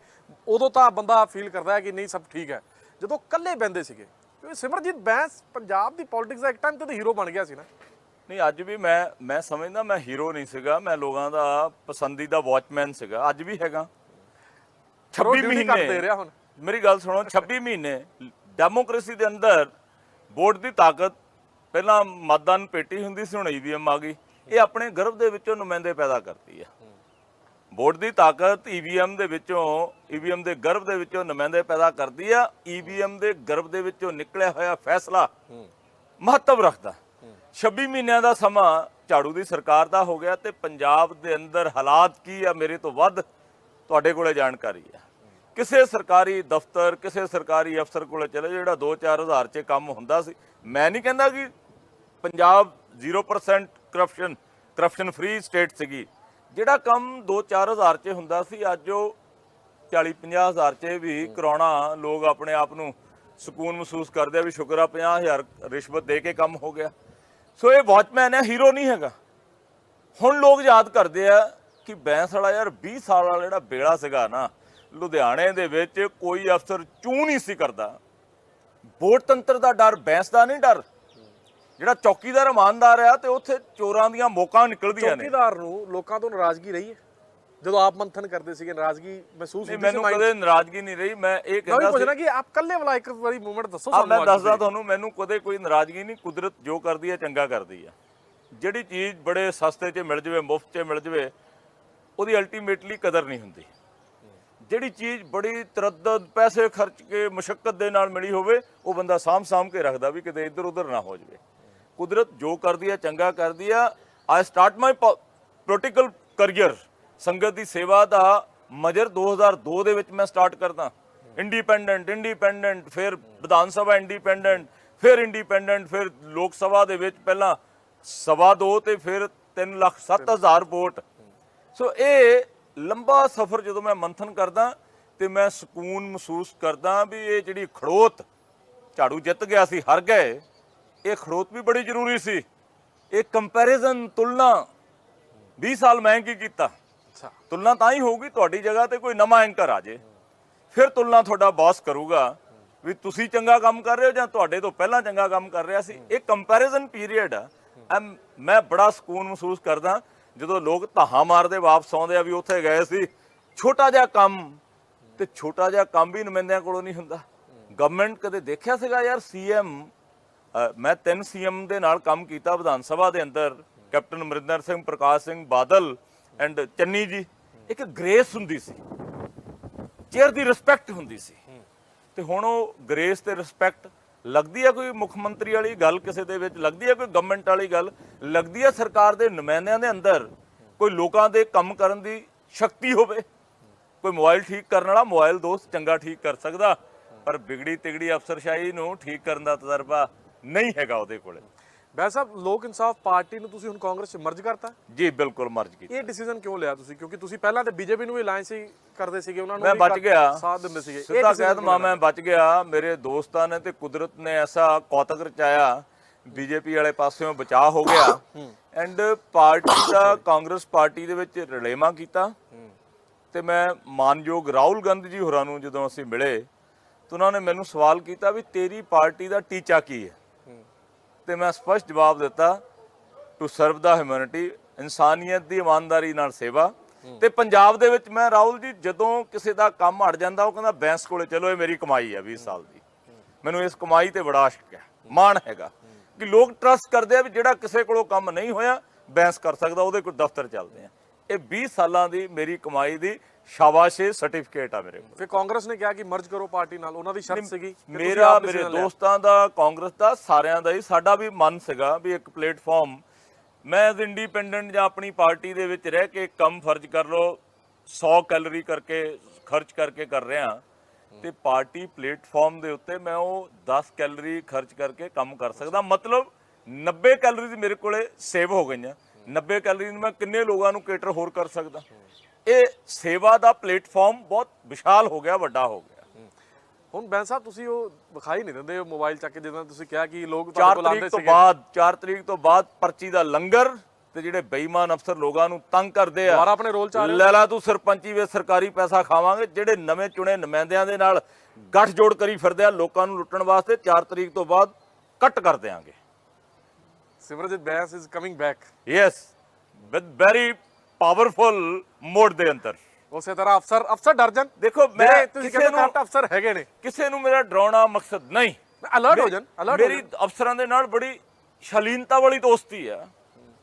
ਉਦੋਂ ਤਾਂ ਬੰਦਾ ਫੀਲ ਕਰਦਾ ਹੈ ਕਿ ਨਹੀਂ ਸਭ ਠੀਕ ਹੈ। ਜਦੋਂ ਇਕੱਲੇ ਬੈੰਦੇ ਸੀਗੇ ਕਿਉਂਕਿ ਸਿਮਰਜੀਤ ਬੈਂਸ ਪੰਜਾਬ ਦੀ ਪੋਲਿਟਿਕਸ ਦਾ ਇੱਕ ਟਾਈਮ ਤੇ ਤਾਂ ਹੀਰੋ ਬਣ ਗਿਆ ਸੀ ਨਾ। ਨਹੀਂ ਅੱਜ ਵੀ ਮੈਂ ਮੈਂ ਸਮਝਦਾ ਮੈਂ ਹੀਰੋ ਨਹੀਂ ਸੀਗਾ ਮੈਂ ਲੋਕਾਂ ਦਾ ਪਸੰਦੀਦਾ ਵਾਚਮੈਨ ਸੀਗਾ ਅੱਜ ਵੀ ਹੈਗਾ। ਪਰ ਉਹ 26 duty ਘੱਟ ਦੇ ਮਹੀਨੇ ਰਿਹਾ ਹੁਣ। ਮੇਰੀ ਗੱਲ ਸੁਣੋ 26 ਮਹੀਨੇ ਡੈਮੋਕ੍ਰੇਸੀ ਦੇ ਅੰਦਰ ਵੋਟ ਦੀ ਤਾਕਤ ਪਹਿਲਾਂ ਮਤਦਾਨ ਪੇਟੀ ਹੁੰਦੀ ਸੀ, ਹੁਣ ਈਵੀਐਮ ਆ ਗਈ। ਇਹ ਆਪਣੇ ਗਰਭ ਦੇ ਵਿੱਚੋਂ ਨੁਮਾਇੰਦੇ ਪੈਦਾ ਕਰਦੀ ਹੈ ਵੋਟ ਦੀ ਤਾਕਤ ਈਵੀਐਮ ਦੇ ਵਿੱਚੋਂ ਈਵੀਐਮ ਦੇ ਗਰਭ ਦੇ ਵਿੱਚੋਂ ਨੁਮਾਇੰਦੇ ਪੈਦਾ ਕਰਦੀ ਆ। ਈਵੀਐਮ ਦੇ ਗਰਭ ਦੇ ਵਿੱਚੋਂ ਨਿਕਲਿਆ ਹੋਇਆ ਫੈਸਲਾ ਮਹੱਤਵ ਰੱਖਦਾ। 26 ਮਹੀਨਿਆਂ ਦਾ ਸਮਾਂ ਝਾੜੂ ਦੀ ਸਰਕਾਰ ਦਾ ਹੋ ਗਿਆ ਤੇ ਪੰਜਾਬ ਦੇ ਅੰਦਰ ਹਾਲਾਤ ਕੀ ਆ, ਮੇਰੇ ਤੋਂ ਵੱਧ ਤੁਹਾਡੇ ਕੋਲੇ ਜਾਣਕਾਰੀ ਆ। ਕਿਸੇ ਸਰਕਾਰੀ ਦਫ਼ਤਰ, ਕਿਸੇ ਸਰਕਾਰੀ ਅਫਸਰ ਕੋਲੇ ਚਲੇ ਜਿਹੜਾ 2-4 ਹਜ਼ਾਰ 'ਚ ਕੰਮ ਹੁੰਦਾ ਸੀ। ਮੈਂ ਨਹੀਂ ਕਹਿੰਦਾ ਕਿ Punjab 0% corruption corruption free state ਸੀਗੀ। ਜਿਹੜਾ ਕੰਮ 2-4 ਹਜ਼ਾਰ 'ਚ ਹੁੰਦਾ ਸੀ, ਅੱਜ ਉਹ 40-50 ਹਜ਼ਾਰ 'ਚ ਵੀ ਕਰਾਉਣਾ, ਲੋਕ ਆਪਣੇ ਆਪ ਨੂੰ ਸਕੂਨ ਮਹਿਸੂਸ ਕਰਦੇ ਆ ਵੀ ਸ਼ੁਕਰ ਆ 50000 ਰਿਸ਼ਵਤ ਦੇ ਕੇ ਕੰਮ ਹੋ ਗਿਆ। ਸੋ ਇਹ ਵਾਚਮੈਨ ਹੈ ਹੀਰੋ ਨਹੀਂ ਹੈਗਾ। ਹੁਣ ਲੋਕ ਯਾਦ ਕਰਦੇ ਆ ਕਿ ਬੈਂਸ ਵਾਲਾ ਯਾਰ 20 ਸਾਲ ਵਾਲਾ ਜਿਹੜਾ ਬੇੜਾ ਸੀਗਾ ਨਾ ਲੁਧਿਆਣੇ ਦੇ ਵਿੱਚ ਕੋਈ ਅਫਸਰ ਚੂ ਨਹੀਂ ਸੀ ਕਰਦਾ। ਵੋਟ ਤੰਤਰ ਦਾ ਡਰ ਬੈਂਸ ਦਾ ਨਹੀਂ ਡਰ। ਜਿਹੜਾ ਚੌਕੀਦਾਰ ਇਮਾਨਦਾਰ ਆ ਤੇ ਉੱਥੇ ਚੋਰਾਂ ਦੀਆਂ ਮੌਕਾਂ ਨਿਕਲਦੀਆਂ ਨੇ। ਚੌਕੀਦਾਰ ਨੂੰ ਲੋਕਾਂ ਤੋਂ ਨਾਰਾਜ਼ਗੀ ਰਹੀ ਹੈ? ਜਦੋਂ ਆਪ ਮੰਥਨ ਕਰਦੇ ਸੀਗੇ ਨਾਰਾਜ਼ਗੀ ਮਹਿਸੂਸ ਨਹੀਂ ਹੁੰਦੀ ਸੀ ਮੈਨੂੰ? ਕਦੇ ਨਾਰਾਜ਼ਗੀ ਨਹੀਂ ਰਹੀ। ਮੈਂ ਇਹ ਮੈਂ ਵੀ ਕਹਿੰਦਾ ਪੁੱਛਣਾ ਕਿ ਆਪ ਕੱਲੇ ਵਾਲਾ ਇੱਕ ਵਾਰੀ ਮੂਵਮੈਂਟ ਦੱਸੋ ਆ ਮੈਂ ਦੱਸਦਾ। ਤੁਹਾਨੂੰ ਮੈਨੂੰ ਕਦੇ ਕੋਈ ਨਾਰਾਜ਼ਗੀ ਨਹੀਂ ਕੁਦਰਤ ਜੋ ਕਰਦੀ ਹੈ ਚੰਗਾ ਕਰਦੀ ਹੈ। ਜਿਹੜੀ ਚੀਜ਼ ਬੜੇ ਸਸਤੇ 'ਚ ਮਿਲ ਜਵੇ ਮੁਫਤ 'ਚ ਮਿਲ ਜਵੇ ਉਹਦੀ ਅਲਟੀਮੇਟਲੀ ਕਦਰ ਨਹੀਂ ਹੁੰਦੀ। ਜਿਹੜੀ ਚੀਜ਼ ਬੜੀ ਤਰੱਦਦ, ਪੈਸੇ ਖਰਚ ਕੇ ਮੁਸ਼ਕਲ ਦੇ ਨਾਲ ਮਿਲੀ ਹੋਵੇ, ਉਹ ਬੰਦਾ ਸਾਂਭ ਸਾਂਭ ਕੇ ਰੱਖਦਾ ਵੀ ਕਿਤੇ ਇੱਧਰ ਉੱਧਰ ਨਾ ਹੋ ਜਾਵੇ। ਕੁਦਰਤ ਜੋ ਕਰਦੀ ਆ, ਚੰਗਾ ਕਰਦੀ ਆ। I start my political career ਸੰਗਤ ਦੀ ਸੇਵਾ ਦਾ ਮਜਰ 2002 ਦੇ ਵਿੱਚ ਮੈਂ ਸਟਾਰਟ ਕਰਦਾ। ਇੰਡੀਪੈਂਡੈਂਟ ਇੰਡੀਪੈਂਡੈਂਟ ਫਿਰ ਵਿਧਾਨ ਸਭਾ ਇੰਡੀਪੈਂਡੈਂਟ ਫਿਰ ਇੰਡੀਪੈਂਡੈਂਟ ਫਿਰ ਲੋਕ ਸਭਾ ਦੇ ਵਿੱਚ ਪਹਿਲਾਂ ਸਵਾ ਦੋ ਤੇ ਫਿਰ 3 ਲੱਖ 7000 ਵੋਟ। ਸੋ ਇਹ ਲੰਬਾ ਸਫ਼ਰ ਜਦੋਂ ਮੈਂ ਮੰਥਨ ਕਰਦਾ ਤੇ ਮੈਂ ਸਕੂਨ ਮਹਿਸੂਸ ਕਰਦਾ ਵੀ ਇਹ ਜਿਹੜੀ ਖੜੋਤ ਝਾੜੂ ਜਿੱਤ ਗਿਆ ਸੀ ਹਾਰ ਗਏ ਇਹ ਖੜੋਤ ਵੀ ਬੜੀ ਜ਼ਰੂਰੀ ਸੀ। ਇਹ ਕੰਪੈਰੀਜ਼ਨ ਤੁਲਨਾ 20 ਸਾਲ ਮੈਂ ਕੀ ਕੀਤਾ। ਅੱਛਾ। ਤੁਲਨਾ ਤਾਂ ਹੀ ਹੋਊਗੀ ਤੁਹਾਡੀ ਜਗ੍ਹਾ ਤੇ ਕੋਈ ਨਵਾਂ ਐਂਕਰ ਆ ਜੇ। ਫਿਰ ਤੁਲਨਾ ਤੁਹਾਡਾ ਬੌਸ ਕਰੂਗਾ ਵੀ ਤੁਸੀਂ ਚੰਗਾ ਕੰਮ ਕਰ ਰਹੇ ਹੋ ਜਾਂ ਤੁਹਾਡੇ ਤੋਂ ਪਹਿਲਾਂ ਚੰਗਾ ਕੰਮ ਕਰ ਰਿਹਾ ਸੀ। ਇਹ ਕੰਪੈਰੀਜ਼ਨ ਪੀਰੀਅਡ ਆ। ਮੈਂ ਬੜਾ ਸਕੂਨ ਮਹਿਸੂਸ ਕਰਦਾ ਜਦੋਂ ਲੋਕ ਧਾਹਾਂ ਮਾਰਦੇ ਵਾਪਸ ਆਉਂਦੇ ਆ ਵੀ ਉੱਥੇ ਗਏ ਸੀ, ਛੋਟਾ ਜਿਹਾ ਕੰਮ, ਤੇ ਛੋਟਾ ਜਿਹਾ ਕੰਮ ਵੀ ਨੁਮਾਇੰਦਿਆਂ ਕੋਲੋਂ ਨਹੀਂ ਹੁੰਦਾ। ਗਵਰਨਮੈਂਟ ਕਦੇ ਦੇਖਿਆ ਸੀਗਾ ਯਾਰ ਸੀਐਮ ਮੈਂ ਤਿੰਨ ਸੀਐਮ ਦੇ ਨਾਲ ਕੰਮ ਕੀਤਾ ਵਿਧਾਨ ਸਭਾ ਦੇ ਅੰਦਰ, captain Amarinder Singh, Prakash Singh Badal and Channi ji. ਇੱਕ ਗ੍ਰੇਸ ਹੁੰਦੀ ਸੀ ਚੇਅਰ ਦੀ ਰਿਸਪੈਕਟ ਹੁੰਦੀ ਸੀ। ਤੇ ਹੁਣ ਉਹ ਗ੍ਰੇਸ ਤੇ ਰਿਸਪੈਕਟ ਲੱਗਦੀ ਹੈ ਕੋਈ ਮੁੱਖ ਮੰਤਰੀ ਵਾਲੀ ਗੱਲ ਕਿਸੇ ਦੇ ਵਿੱਚ? ਲੱਗਦੀ ਹੈ ਕੋਈ ਗਵਰਨਮੈਂਟ ਵਾਲੀ ਗੱਲ? ਲੱਗਦੀ ਹੈ ਸਰਕਾਰ ਦੇ ਨੁਮਾਇੰਦਿਆਂ ਦੇ ਅੰਦਰ ਕੋਈ ਲੋਕਾਂ ਦੇ ਕੰਮ ਕਰਨ ਦੀ ਸ਼ਕਤੀ ਹੋਵੇ? ਕੋਈ ਮੋਬਾਈਲ ਠੀਕ ਕਰਨ ਵਾਲਾ, ਮੋਬਾਈਲ ਦੋਸਤ ਚੰਗਾ ਠੀਕ ਕਰ ਸਕਦਾ, ਪਰ ਵਿਗੜੀ ਤਿਗੜੀ ਅਫਸਰਸ਼ਾਹੀ ਨੂੰ ਠੀਕ ਕਰਨ ਦਾ ਤਜਰਬਾ ਨਹੀਂ ਹੈਗਾ ਉਹਦੇ ਕੋਲੇ। ਬੈ ਸਾਹਿਬ ਲੋਕ ਇਨਸਾਫ ਪਾਰਟੀ ਨੂੰ ਤੁਸੀਂ ਹੁਣ ਕਾਂਗਰਸ ਚ ਮਰਜ ਕਰਤਾ? ਜੀ ਬਿਲਕੁਲ ਮਰਜ ਕੀਤੀ। ਇਹ ਡਿਸੀਜਨ ਕਿਉਂ ਲਿਆ ਤੁਸੀਂ? ਕਿਉਂਕਿ ਤੁਸੀਂ ਪਹਿਲਾਂ ਤੇ ਬੀਜੇਪੀ ਨੂੰ ਵੀ ਅਲਾਈਅੰਸ ਹੀ ਕਰਦੇ ਸੀਗੇ ਉਹਨਾਂ ਨੂੰ ਮੈਂ ਬਚ ਗਿਆ। ਸਾਥ ਦਿੰਦੇ ਸੀਗੇ। ਸਿੱਧਾ ਕਹਿ ਦਮਾ ਮੈਂ ਬਚ ਗਿਆ। ਮੇਰੇ ਦੋਸਤਾਂ ਨੇ ਤੇ ਕੁਦਰਤ ਨੇ ਐਸਾ ਕੌਤਕ ਰਚਾਇਆ ਬੀਜੇਪੀ ਵਾਲੇ ਪਾਸਿਓਂ ਬਚਾਅ ਹੋ ਗਿਆ। ਐਂਡ ਪਾਰਟੀ ਦਾ ਕਾਂਗਰਸ ਪਾਰਟੀ ਦੇ ਵਿੱਚ ਰਲੇਮਾ ਕੀਤਾ। ਤੇ ਮੈਂ ਮਾਨਯੋਗ ਰਾਹੁਲ ਗਾਂਧੀ ਜੀ ਹੋਰਾਂ ਨੂੰ ਜਦੋਂ ਅਸੀਂ ਮਿਲੇ ਤਾਂ ਉਹਨਾਂ ਨੇ ਮੈਨੂੰ ਸਵਾਲ ਕੀਤਾ ਵੀ ਤੇਰੀ ਪਾਰਟੀ ਦਾ ਟੀਚਾ ਕੀ ਹੈ? ਤੇ ਮੈਂ ਸਪਸ਼ਟ ਜਵਾਬ ਦਿੱਤਾ ਟੂ ਸਰਵ ਦਾ ਹਿਊਮੈਨਿਟੀ ਇਨਸਾਨੀਅਤ ਦੀ ਇਮਾਨਦਾਰੀ ਨਾਲ ਸੇਵਾ। ਤੇ ਪੰਜਾਬ ਦੇ ਵਿੱਚ ਮੈਂ ਰਾਹੁਲ ਜੀ ਜਦੋਂ ਕਿਸੇ ਦਾ ਕੰਮ ਅੜ ਜਾਂਦਾ ਉਹ ਕਹਿੰਦਾ ਬੈਂਸ ਕੋਲੇ ਚਲੋ ਇਹ ਮੇਰੀ ਕਮਾਈ ਹੈ 20 ਸਾਲ ਦੀ। ਮੈਨੂੰ ਇਸ ਕਮਾਈ ਤੇ ਬੜਾ ਆਸ਼ਕ ਹੈ ਮਾਣ ਹੈਗਾ ਕਿ ਲੋਕ ਟਰਸਟ ਕਰਦੇ ਆ ਵੀ ਜਿਹੜਾ ਕਿਸੇ ਕੋਲੋਂ ਕੰਮ ਨਹੀਂ ਹੋਇਆ ਬੈਂਸ ਕਰ ਸਕਦਾ ਉਹਦੇ ਕੋਲ ਦਫ਼ਤਰ ਚੱਲਦੇ ਆ। ਇਹ 20 ਸਾਲਾਂ ਦੀ ਮੇਰੀ ਕਮਾਈ ਦੀ ਸ਼ਾਬਾਸ਼ੇ ਸਰਟੀਫਿਕੇਟ ਆ ਮੇਰੇ ਕੋਲ। ਫਿਰ ਕਾਂਗਰਸ ਨੇ ਕਿਹਾ ਕਿ ਮਰਜ ਕਰੋ ਪਾਰਟੀ ਨਾਲ ਉਹਨਾਂ ਦੀ ਸ਼ਰਤ ਸੀਗੀ ਮੇਰਾ ਮੇਰੇ। ਦੋਸਤਾਂ ਦਾ ਕਾਂਗਰਸ ਦਾ ਸਾਰਿਆਂ ਦਾ ਹੀ ਸਾਡਾ ਵੀ ਮਨ ਸੀਗਾ ਵੀ ਇੱਕ ਪਲੇਟਫਾਰਮ। ਮੈਂ ਐਜ਼ ਇੰਡੀਪੈਂਡੈਂਟ ਜਾਂ ਆਪਣੀ ਪਾਰਟੀ ਦੇ ਵਿੱਚ ਰਹਿ ਕੇ ਕੰਮ ਫਰਜ਼ ਕਰ ਲੋ 100 ਕੈਲਰੀ ਕਰਕੇ ਖਰਚ ਕਰਕੇ ਕਰ ਰਿਹਾ ਤੇ ਪਾਰਟੀ ਪਲੇਟਫਾਰਮ ਦੇ ਉੱਤੇ ਮੈਂ ਉਹ 10 ਕੈਲਰੀ ਖਰਚ ਕਰਕੇ ਕੰਮ ਕਰ ਸਕਦਾ। ਮਤਲਬ 90 ਕੈਲਰੀਜ਼ ਮੇਰੇ ਕੋਲੇ ਸੇਵ ਹੋ ਗਈਆਂ। 90 ਕੈਲਰੀ ਨੂੰ ਮੈਂ ਕਿੰਨੇ ਲੋਕਾਂ ਨੂੰ ਕੇਟਰ ਹੋਰ ਕਰ ਸਕਦਾ? ਇਹ ਸੇਵਾ ਦਾ ਪਲੇਟਫਾਰਮ ਬਹੁਤ ਵਿਸ਼ਾਲ ਹੋ ਗਿਆ ਵੱਡਾ ਹੋ ਗਿਆ। ਹੁਣ ਬੈਂ ਸਾਹਿਬ ਤੁਸੀਂ ਉਹ ਵਿਖਾਈ ਨਹੀਂ ਦਿੰਦੇ ਮੋਬਾਈਲ ਚੱਕ ਕੇ ਜਦੋਂ ਤੁਸੀਂ ਕਿਹਾ ਕਿ ਲੋਕ 4 ਤੁਹਾਡੇ ਕੋਲ ਆਉਂਦੇ ਤਰੀਕ ਤੋਂ ਬਾਅਦ 4 ਤਰੀਕ ਤੋਂ ਬਾਅਦ ਪਰਚੀ ਦਾ ਲੰਗਰ ਤੇ ਜਿਹੜੇ ਬੇਈਮਾਨ ਅਫਸਰ ਲੋਕਾਂ ਨੂੰ ਤੰਗ ਕਰਦੇ ਆ। ਦੁਬਾਰਾ ਆਪਣੇ ਰੋਲ ਚ ਆ ਰਹੇ ਹੋ? ਲੈ ਲਾ ਤੂੰ ਸਰਪੰਚੀ ਵੇ ਸਰਕਾਰੀ ਪੈਸਾ ਖਾਵਾਂਗੇ ਜਿਹੜੇ ਨਵੇਂ ਚੁਣੇ ਨੁਮਾਇੰਦਿਆਂ ਦੇ ਨਾਲ ਗੱਠ ਜੋੜ ਕਰੀ ਫਿਰਦੇ ਆ ਲੋਕਾਂ ਨੂੰ ਲੁੱਟਣ ਵਾਸਤੇ 4 ਤਰੀਕ ਤੋਂ ਬਾਅਦ ਕੱਟ ਕਰ ਦਿਆਂਗੇ। Simarjeet Bains is coming back yes with very powerful mode ਦੇ ਅੰਦਰ ਉਸੇ ਤਰ੍ਹਾਂ ਅਫਸਰ ਅਫਸਰ ਡਰ ਜਾਣ। ਦੇਖੋ ਮੈਂ ਤੁਸੀਂ ਕਿਸੇ ਨੂੰ ਅਫਸਰ ਹੈਗੇ ਨੇ। ਕਿਸੇ ਨੂੰ ਮੇਰਾ ਡਰਾਉਣਾ ਮਕਸਦ ਨਹੀਂ। ਅਲਰਟ ਹੋ ਜਾਣ ਅਲਰਟ ਮੇਰੀ ਅਫਸਰਾਂ ਦੇ ਨਾਲ ਬੜੀ ਸ਼ਾਲੀਨਤਾ ਵਾਲੀ ਦੋਸਤੀ ਆ।